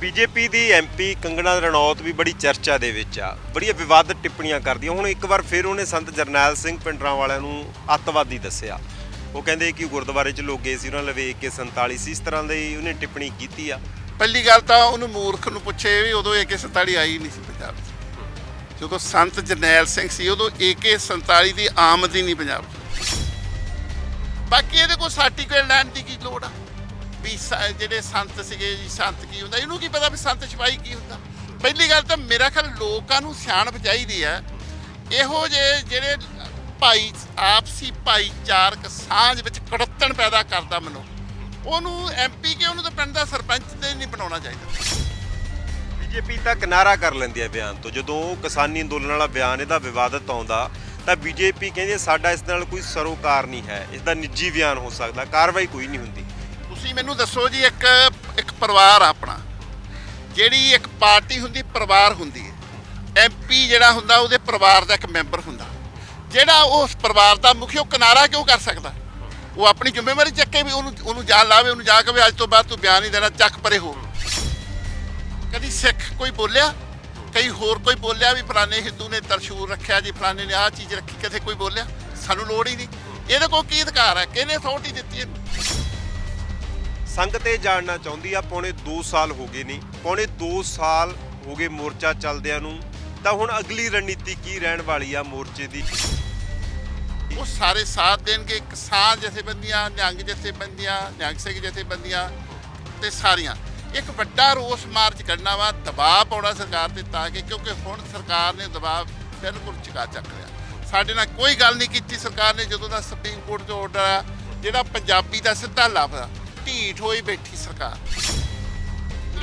BJP ਦੀ MP Kangana Ranaut ਵੀ ਬੜੀ ਚਰਚਾ ਦੇ ਵਿੱਚ ਆ। ਬੜੀਆਂ ਵਿਵਾਦਤ ਟਿੱਪਣੀਆਂ ਕਰਦੀ ਹੁਣ ਇੱਕ ਵਾਰ ਫਿਰ ਉਹਨੇ ਸੰਤ ਜਰਨੈਲ ਸਿੰਘ ਪਿੰਡਰਾਂ ਵਾਲਿਆਂ ਨੂੰ ਅੱਤਵਾਦੀ ਦੱਸਿਆ। ਉਹ ਕਹਿੰਦੇ ਕਿ ਗੁਰਦੁਆਰੇ 'ਚ ਲੋਕ ਗਏ ਸੀ, ਉਹਨਾਂ ਲਵੇ ਕੇ 47 ਸੀ, ਇਸ ਤਰ੍ਹਾਂ ਦੀ ਉਹਨੇ ਟਿੱਪਣੀ ਕੀਤੀ ਆ। ਪਹਿਲੀ ਗੱਲ ਤਾਂ ਉਹਨੂੰ ਮੂਰਖ ਨੂੰ ਪੁੱਛੇ ਵੀ ਉਦੋਂ AK47 ਆਈ ਨਹੀਂ ਸੀ ਪੰਜਾਬ 'ਚ। ਜਦੋਂ ਸੰਤ ਜਰਨੈਲ ਸਿੰਘ ਸੀ, ਉਦੋਂ AK47 ਦੀ ਆਮਦ ਹੀ ਨਹੀਂ ਪੰਜਾਬ 'ਚ। ਬਾਕੀ ਇਹਦੇ ਕੋਲ ਸਰਟੀਫਿਕੇਟ ਲੈਣ ਦੀ ਕੀ ਲੋੜ ਆ? ਵੀ ਸ- ਜਿਹੜੇ ਸੰਤ ਸੀਗੇ ਜੀ ਸੰਤ ਕੀ ਹੁੰਦਾ ਇਹਨੂੰ ਕੀ ਪਤਾ ਵੀ ਸੰਤ ਸਿਪਾਹੀ ਕੀ ਹੁੰਦਾ? ਪਹਿਲੀ ਗੱਲ ਤਾਂ ਮੇਰਾ ਖਿਆਲ ਲੋਕਾਂ ਨੂੰ ਸਿਆਣਪ ਚਾਹੀਦੀ ਹੈ। ਇਹੋ ਜਿਹੇ ਜਿਹੜੇ ਭਾਈ ਆਪਸੀ ਭਾਈਚਾਰਕ ਸਾਂਝ ਵਿੱਚ ਕੜੱਤਣ ਪੈਦਾ ਕਰਦਾ ਮੈਨੂੰ ਉਹਨੂੰ ਐਮਪੀ ਕੇ ਉਹਨੂੰ ਤਾਂ ਪਿੰਡ ਦਾ ਸਰਪੰਚ ਤੇ ਨਹੀਂ ਬਣਾਉਣਾ ਚਾਹੀਦਾ। ਬੀਜੇਪੀ ਤਾਂ ਕਿਨਾਰਾ ਕਰ ਲੈਂਦੀ ਹੈ ਬਿਆਨ ਤੋਂ। ਜਦੋਂ ਉਹ ਕਿਸਾਨੀ ਅੰਦੋਲਨ ਵਾਲਾ ਬਿਆਨ ਇਹਦਾ ਵਿਵਾਦਤ ਆਉਂਦਾ ਤਾਂ ਬੀਜੇਪੀ ਕਹਿੰਦੀ ਹੈ, ਸਾਡਾ ਇਸ ਨਾਲ ਕੋਈ ਸਰੋਕਾਰ ਨਹੀਂ ਹੈ ਇਸ ਦਾ ਨਿੱਜੀ ਬਿਆਨ ਹੋ ਸਕਦਾ ਕਾਰਵਾਈ ਕੋਈ ਨਹੀਂ ਹੁੰਦੀ। ਤੁਸੀਂ ਮੈਨੂੰ ਦੱਸੋ ਜੀ, ਇੱਕ ਇੱਕ ਪਰਿਵਾਰ ਆ ਆਪਣਾ, ਜਿਹੜੀ ਇੱਕ ਪਾਰਟੀ ਹੁੰਦੀ, ਪਰਿਵਾਰ ਹੁੰਦੀ ਹੈ। ਐਮਪੀ ਜਿਹੜਾ ਹੁੰਦਾ, ਉਹਦੇ ਪਰਿਵਾਰ ਦਾ ਇੱਕ ਮੈਂਬਰ ਹੁੰਦਾ। ਜਿਹੜਾ ਉਸ ਪਰਿਵਾਰ ਦਾ ਮੁਖੀ, ਉਹ ਕਿਨਾਰਾ ਕਿਉਂ ਕਰ ਸਕਦਾ? ਉਹ ਆਪਣੀ ਜ਼ਿੰਮੇਵਾਰੀ ਚੱਕੇ ਵੀ ਉਹਨੂੰ ਉਹਨੂੰ ਜਾ ਲਾਵੇ, ਉਹਨੂੰ ਜਾ ਕਵੇ ਅੱਜ ਤੋਂ ਬਾਅਦ ਤੂੰ ਬਿਆਨ ਨਹੀਂ ਦੇਣਾ, ਚੱਕ ਪਰੇ ਹੋ। ਕਦੀ ਸਿੱਖ ਕੋਈ ਬੋਲਿਆ? ਕਈ ਹੋਰ ਕੋਈ ਬੋਲਿਆ ਵੀ ਫਲਾਣੇ ਹਿੰਦੂ ਨੇ ਤਰਸ਼ੂਰ ਰੱਖਿਆ ਜੀ, ਫਲਾਣੇ ਨੇ ਆਹ ਚੀਜ਼ ਰੱਖੀ, ਕਿਤੇ ਕੋਈ ਬੋਲਿਆ? ਸਾਨੂੰ ਲੋੜ ਹੀ ਨਹੀਂ। ਇਹਦੇ ਕੋਲ ਕੀ ਅਧਿਕਾਰ ਹੈ? ਕਿਹਨੇ ਅਥਾਰਟੀ ਦਿੱਤੀ ਇਹਨੂੰ? ਸੰਗਤ ਇਹ ਜਾਣਨਾ ਚਾਹੁੰਦੀ ਆ, ਪੌਣੇ 2 ਸਾਲ ਹੋ ਗਏ ਨੇ। ਪੌਣੇ 2 ਸਾਲ ਹੋ ਗਏ ਮੋਰਚਾ ਚੱਲਦਿਆਂ ਨੂੰ। ਤਾਂ ਹੁਣ ਅਗਲੀ ਰਣਨੀਤੀ ਕੀ ਰਹਿਣ ਵਾਲੀ ਆ ਮੋਰਚੇ ਦੀ? ਉਹ ਸਾਰੇ ਸਾਥ ਦੇਣਗੇ ਕਿਸਾਨ ਜਥੇਬੰਦੀਆਂ, ਨਿਹੰਗ ਜਥੇਬੰਦੀਆਂ, ਨਿਹੰਗ ਸਿੰਘ ਜਥੇਬੰਦੀਆਂ ਤੇ ਸਾਰੀਆਂ। ਇੱਕ ਵੱਡਾ ਰੋਸ ਮਾਰਚ ਕਰਨਾ ਵਾ, ਦਬਾਅ ਪਾਉਣਾ ਸਰਕਾਰ ਤੇ ਤਾਂ ਕਿ, ਕਿਉਂਕਿ ਹੁਣ ਸਰਕਾਰ ਨੇ ਦਬਾਅ ਬਿਲਕੁਲ ਚਕਾ ਚੱਕ ਲਿਆ। ਸਾਡੇ ਨਾਲ ਕੋਈ ਗੱਲ ਨਹੀਂ ਕੀਤੀ ਸਰਕਾਰ ਨੇ ਜਦੋਂ ਦਾ ਸੁਪਰੀਮ ਕੋਰਟ ਤੋਂ ਆਰਡਰ ਆ ਜਿਹੜਾ ਪੰਜਾਬੀ ਦਾ ਸਿੱਧਾ ਲਫ਼ਜ਼ ਢੀਠ ਹੋਈ ਬੈਠੀ ਸਰਕਾਰ।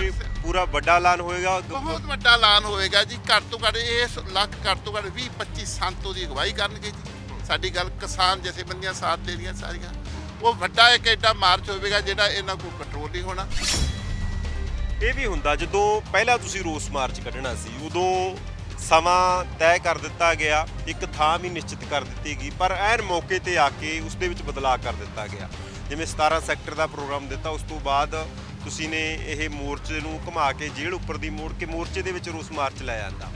ਇਹ ਪੂਰਾ ਵੱਡਾ ਐਲਾਨ ਹੋਏਗਾ ਬਹੁਤ ਵੱਡਾ ਐਲਾਨ ਹੋਏਗਾ ਜੀ ਘੱਟ ਤੋਂ ਘੱਟ ਇਸ ਲੱਖ ਘੱਟ ਤੋਂ ਘੱਟ 20 25 ਸੰਤੋ ਦੀ ਅਗਵਾਈ ਕਰਨਗੇ ਜੀ। ਸਾਡੀ ਗੱਲ ਕਿਸਾਨ ਜਥੇਬੰਦੀਆਂ ਸਾਥ ਦੇ ਰਹੀਆਂ ਸਾਰੀਆਂ। ਉਹ ਵੱਡਾ ਇੱਕ ਐਡਾ ਮਾਰਚ ਹੋਵੇਗਾ ਜਿਹੜਾ ਇਹਨਾਂ ਕੋਲ ਕੰਟਰੋਲ ਨਹੀਂ ਹੋਣਾ। ਇਹ ਵੀ ਹੁੰਦਾ ਜਦੋਂ ਪਹਿਲਾਂ ਤੁਸੀਂ ਰੋਸ ਮਾਰਚ ਕੱਢਣਾ ਸੀ ਉਦੋਂ ਸਮਾਂ ਤੈਅ ਕਰ ਦਿੱਤਾ ਗਿਆ ਇੱਕ ਥਾਂ ਵੀ ਨਿਸ਼ਚਿਤ ਕਰ ਦਿੱਤੀ ਗਈ ਪਰ ਐਨ ਮੌਕੇ ਤੇ ਆ ਕੇ ਉਸ ਦੇ ਵਿੱਚ ਬਦਲਾਅ ਕਰ ਦਿੱਤਾ ਗਿਆ। ਜਿਵੇਂ 17 ਸੈਕਟਰ ਦਾ ਪ੍ਰੋਗਰਾਮ ਦਿੱਤਾ, ਉਸ ਤੋਂ ਬਾਅਦ ਤੁਸੀਂ ਨੇ ਇਹ ਮੋਰਚੇ ਨੂੰ ਘੁਮਾ ਕੇ ਜੇਲ੍ਹ ਉੱਪਰ ਦੀ ਮੋੜ ਕੇ ਮੋਰਚੇ ਦੇ ਵਿੱਚ ਰੋਸ ਮਾਰਚ ਲੈ ਜਾਂਦਾ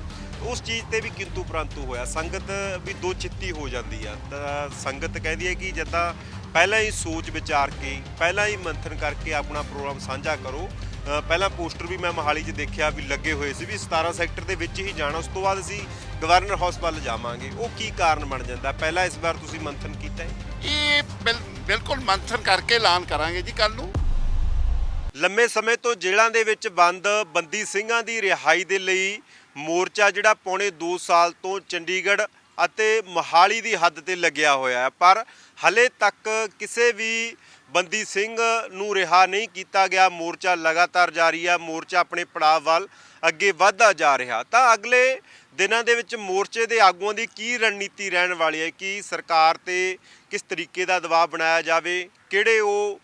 ਉਸ ਚੀਜ਼ ਤੇ ਵੀ ਕਿੰਤੂ ਪ੍ਰੰਤੂ ਹੋਇਆ। ਸੰਗਤ ਵੀ ਦੋ ਚਿੱਤੀ ਹੋ ਜਾਂਦੀ ਆ। ਤਾਂ ਸੰਗਤ ਕਹਿੰਦੀ ਹੈ ਕਿ ਜਦਾਂ ਪਹਿਲਾਂ ਹੀ ਸੋਚ ਵਿਚਾਰ ਕੇ, ਪਹਿਲਾਂ ਹੀ ਮੰਥਨ ਕਰਕੇ ਆਪਣਾ ਪ੍ਰੋਗਰਾਮ ਸਾਂਝਾ ਕਰੋ। ਪਹਿਲਾਂ ਪੋਸਟਰ ਵੀ ਮੈਂ ਮੋਹਾਲੀ 'ਚ ਦੇਖਿਆ ਵੀ ਲੱਗੇ ਹੋਏ ਸੀ ਵੀ 17 ਸੈਕਟਰ ਦੇ ਵਿੱਚ ਹੀ ਜਾਣਾ। ਉਸ ਤੋਂ ਬਾਅਦ ਅਸੀਂ ਗਵਰਨਰ ਹਾਊਸ ਵੱਲ ਜਾਵਾਂਗੇ। ਉਹ ਕੀ ਕਾਰਨ ਬਣ ਜਾਂਦਾ? ਪਹਿਲਾਂ ਇਸ ਵਾਰ ਤੁਸੀਂ ਮੰਥਨ ਕੀਤਾ ਹੈ? ਇਹ ਬਿਲ- ਬਿਲਕੁਲ ਮੰਥਨ ਕਰਕੇ ਐਲਾਨ ਕਰਾਂਗੇ ਜੀ ਕੱਲ ਨੂੰ। ਲੰਮੇ ਸਮੇਂ ਤੋਂ ਜੇਲ੍ਹਾਂ ਦੇ ਵਿੱਚ ਬੰਦ, ਬੰਦੀ ਸਿੰਘਾਂ ਦੀ ਰਿਹਾਈ ਦੇ ਲਈ ਮੋਰਚਾ ਜਿਹੜਾ ਪੌਣੇ 2 ਸਾਲ ਤੋਂ ਚੰਡੀਗੜ੍ਹ ਅਤੇ ਮੋਹਾਲੀ ਦੀ ਹੱਦ ਤੇ ਲੱਗਿਆ ਹੋਇਆ ਹੈ। ਪਰ ਹਲੇ ਤੱਕ ਕਿਸੇ ਵੀ ਬੰਦੀ ਸਿੰਘ ਨੂੰ ਰਿਹਾ ਨਹੀਂ ਕੀਤਾ ਗਿਆ। ਮੋਰਚਾ ਲਗਾਤਾਰ ਜਾਰੀ ਹੈ ਮੋਰਚਾ ਆਪਣੇ ਪੜਾਅ ਵੱਲ ਅੱਗੇ ਵਧਦਾ ਜਾ ਰਿਹਾ। ਤਾਂ ਅਗਲੇ ਦਿਨਾਂ ਦੇ ਵਿੱਚ ਮੋਰਚੇ ਦੇ ਆਗੂਆਂ ਦੀ ਕੀ ਰਣਨੀਤੀ ਰਹਿਣ ਵਾਲੀ ਹੈ? ਕਿ ਸਰਕਾਰ ਤੇ ਕਿਸ ਤਰੀਕੇ ਦਾ ਦਬਾਅ ਬਣਾਇਆ ਜਾਵੇ? ਕਿਹੜੇ ਉਹ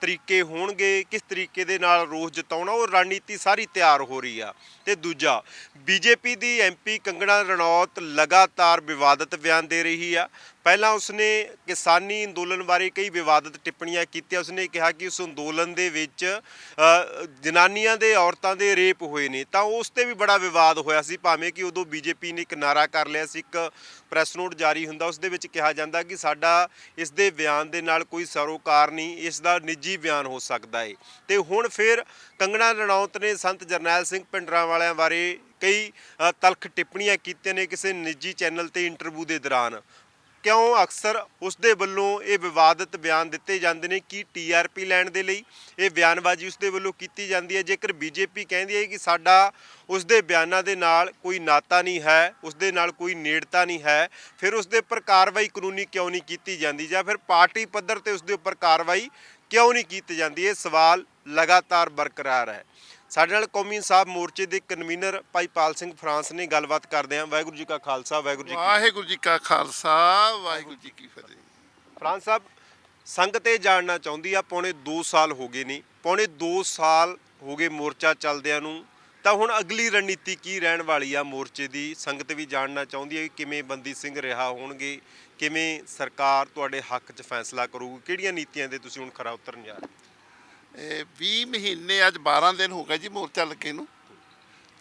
ਤਰੀਕੇ ਹੋਣਗੇ? ਕਿਸ ਤਰੀਕੇ ਦੇ ਨਾਲ ਰੋਸ ਜਤਾਉਣਾ? ਉਹ ਰਣਨੀਤੀ ਸਾਰੀ ਤਿਆਰ ਹੋ ਰਹੀ ਆ। ਤੇ ਦੂਜਾ, ਬੀਜੇਪੀ ਦੀ ਐਮਪੀ ਕੰਗਣਾ ਰਣੌਤ ਲਗਾਤਾਰ ਵਿਵਾਦਤ ਬਿਆਨ ਦੇ ਰਹੀ ਆ। ਪਹਿਲਾਂ ਉਸਨੇ ਕਿਸਾਨੀ ਅੰਦੋਲਨ ਬਾਰੇ ਕਈ ਵਿਵਾਦਤ ਟਿੱਪਣੀਆਂ ਕੀਤੀਆਂ। ਉਸਨੇ ਕਿਹਾ ਕਿ ਉਸ ਅੰਦੋਲਨ ਦੇ ਵਿੱਚ ਜਨਾਨੀਆਂ ਦੇ, ਔਰਤਾਂ ਦੇ ਰੇਪ ਹੋਏ ਨੇ। ਤਾਂ ਉਸ ਤੇ ਵੀ ਬੜਾ ਵਿਵਾਦ ਹੋਇਆ ਸੀ। ਭਾਵੇਂ ਕਿ ਉਦੋਂ ਬੀਜੇਪੀ ਨੇ ਇੱਕ ਨਾਰਾ ਕਰ ਲਿਆ ਸੀ, ਇੱਕ ਪ੍ਰੈਸ ਨੋਟ ਜਾਰੀ ਹੁੰਦਾ, ਉਸ ਦੇ ਵਿੱਚ ਕਿਹਾ ਜਾਂਦਾ ਕਿ ਸਾਡਾ ਇਸ ਦੇ ਬਿਆਨ ਦੇ ਨਾਲ ਕੋਈ ਸਰੋਕਾਰ ਨਹੀਂ, ਇਸ ਦਾ ਨਿੱਜੀ ਬਿਆਨ ਹੋ ਸਕਦਾ ਹੈ ਤੇ ਹੁਣ ਫਿਰ ਕੰਗਣਾ ਰਣੌਤ ਨੇ ਸੰਤ ਜਰਨੈਲ ਸਿੰਘ ਪਿੰਡਰਾਂ ਵਾਲਿਆਂ ਬਾਰੇ ਕਈ ਤਲਖ ਟਿੱਪਣੀਆਂ ਕੀਤੀਆਂ ਨੇ ਕਿਸੇ ਨਿੱਜੀ ਚੈਨਲ ਤੇ ਇੰਟਰਵਿਊ ਦੇ ਦੌਰਾਨ। ਕਿਉਂ ਅਕਸਰ ਉਸ ਦੇ ਵੱਲੋਂ ਇਹ ਵਿਵਾਦਤ ਬਿਆਨ ਦਿੱਤੇ ਜਾਂਦੇ ਨੇ ਕਿ ਟੀਆਰਪੀ ਲੈਣ ਦੇ ਲਈ ਇਹ ਬਿਆਨਬਾਜ਼ੀ ਉਸ ਦੇ ਵੱਲੋਂ ਕੀਤੀ ਜਾਂਦੀ ਹੈ? ਜੇਕਰ ਬੀਜੇਪੀ ਕਹਿੰਦੀ ਹੈ ਕਿ ਸਾਡਾ ਉਸ ਦੇ ਬਿਆਨਾਂ ਦੇ ਨਾਲ ਕੋਈ ਨਾਤਾ ਨਹੀਂ ਹੈ ਉਸ ਦੇ ਨਾਲ ਕੋਈ ਨੇੜਤਾ ਨਹੀਂ ਹੈ, ਫਿਰ ਉਸ ਦੇ ਉੱਪਰ ਕਾਰਵਾਈ ਕਾਨੂੰਨੀ ਕਿਉਂ ਨਹੀਂ ਕੀਤੀ ਜਾਂਦੀ ਜਾਂ ਫਿਰ ਪਾਰਟੀ ਪੱਧਰ ਤੇ ਉਸ ਦੇ ਉੱਪਰ ਕਾਰਵਾਈ ਕਿਉਂ ਨਹੀਂ ਕੀਤੀ ਜਾਂਦੀ? ਇਹ ਸਵਾਲ ਲਗਾਤਾਰ ਬਰਕਰਾਰ ਹੈ। ਸਾਡੇ ਨਾਲ ਕੌਮੀ ਇਨਸਾਫ ਮੋਰਚੇ ਦੇ ਕਨਵੀਨਰ ਭਾਈ ਪਾਲ ਸਿੰਘ ਫਰਾਂਸ ਨੇ ਗੱਲਬਾਤ ਕਰਦੇ ਹਾਂ। ਵਾਹਿਗੁਰੂ ਜੀ ਕਾ ਖਾਲਸਾ ਵਾਹਿਗੁਰੂ ਜੀ ਕੀ ਵਾਹਿਗੁਰੂ ਜੀ ਕਾ ਖਾਲਸਾ ਵਾਹਿਗੁਰੂ ਜੀ ਕੀ ਫਤਿਹ। ਫਰਾਂਸ ਸਾਹਿਬ ਸੰਗਤ ਇਹ ਜਾਣਨਾ ਚਾਹੁੰਦੀ ਆ ਪੌਣੇ 2 ਸਾਲ ਹੋ ਗਏ ਨਹੀਂ ਪੌਣੇ 2 ਸਾਲ ਹੋ ਗਏ ਮੋਰਚਾ ਚੱਲਦਿਆਂ ਨੂੰ। ਤਾਂ ਹੁਣ ਅਗਲੀ ਰਣਨੀਤੀ ਕੀ ਰਹਿਣ ਵਾਲੀ ਆ ਮੋਰਚੇ ਦੀ? ਸੰਗਤ ਵੀ ਜਾਣਨਾ ਚਾਹੁੰਦੀ ਹੈ ਕਿ ਕਿਵੇਂ ਬੰਦੀ ਸਿੰਘ ਰਿਹਾ ਹੋਣਗੇ? ਕਿਵੇਂ ਸਰਕਾਰ ਤੁਹਾਡੇ ਹੱਕ 'ਚ ਫੈਸਲਾ ਕਰੂਗੀ? ਕਿਹੜੀਆਂ ਨੀਤੀਆਂ ਦੇ ਤੁਸੀਂ ਹੁਣ ਖਰਾ ਉਤਰਨ ਜਾ ਰਹੇ 20 ਮਹੀਨੇ, ਅੱਜ 12 ਦਿਨ ਹੋ ਗਏ ਜੀ ਮੋਰਚਾ ਲੱਗੇ ਨੂੰ।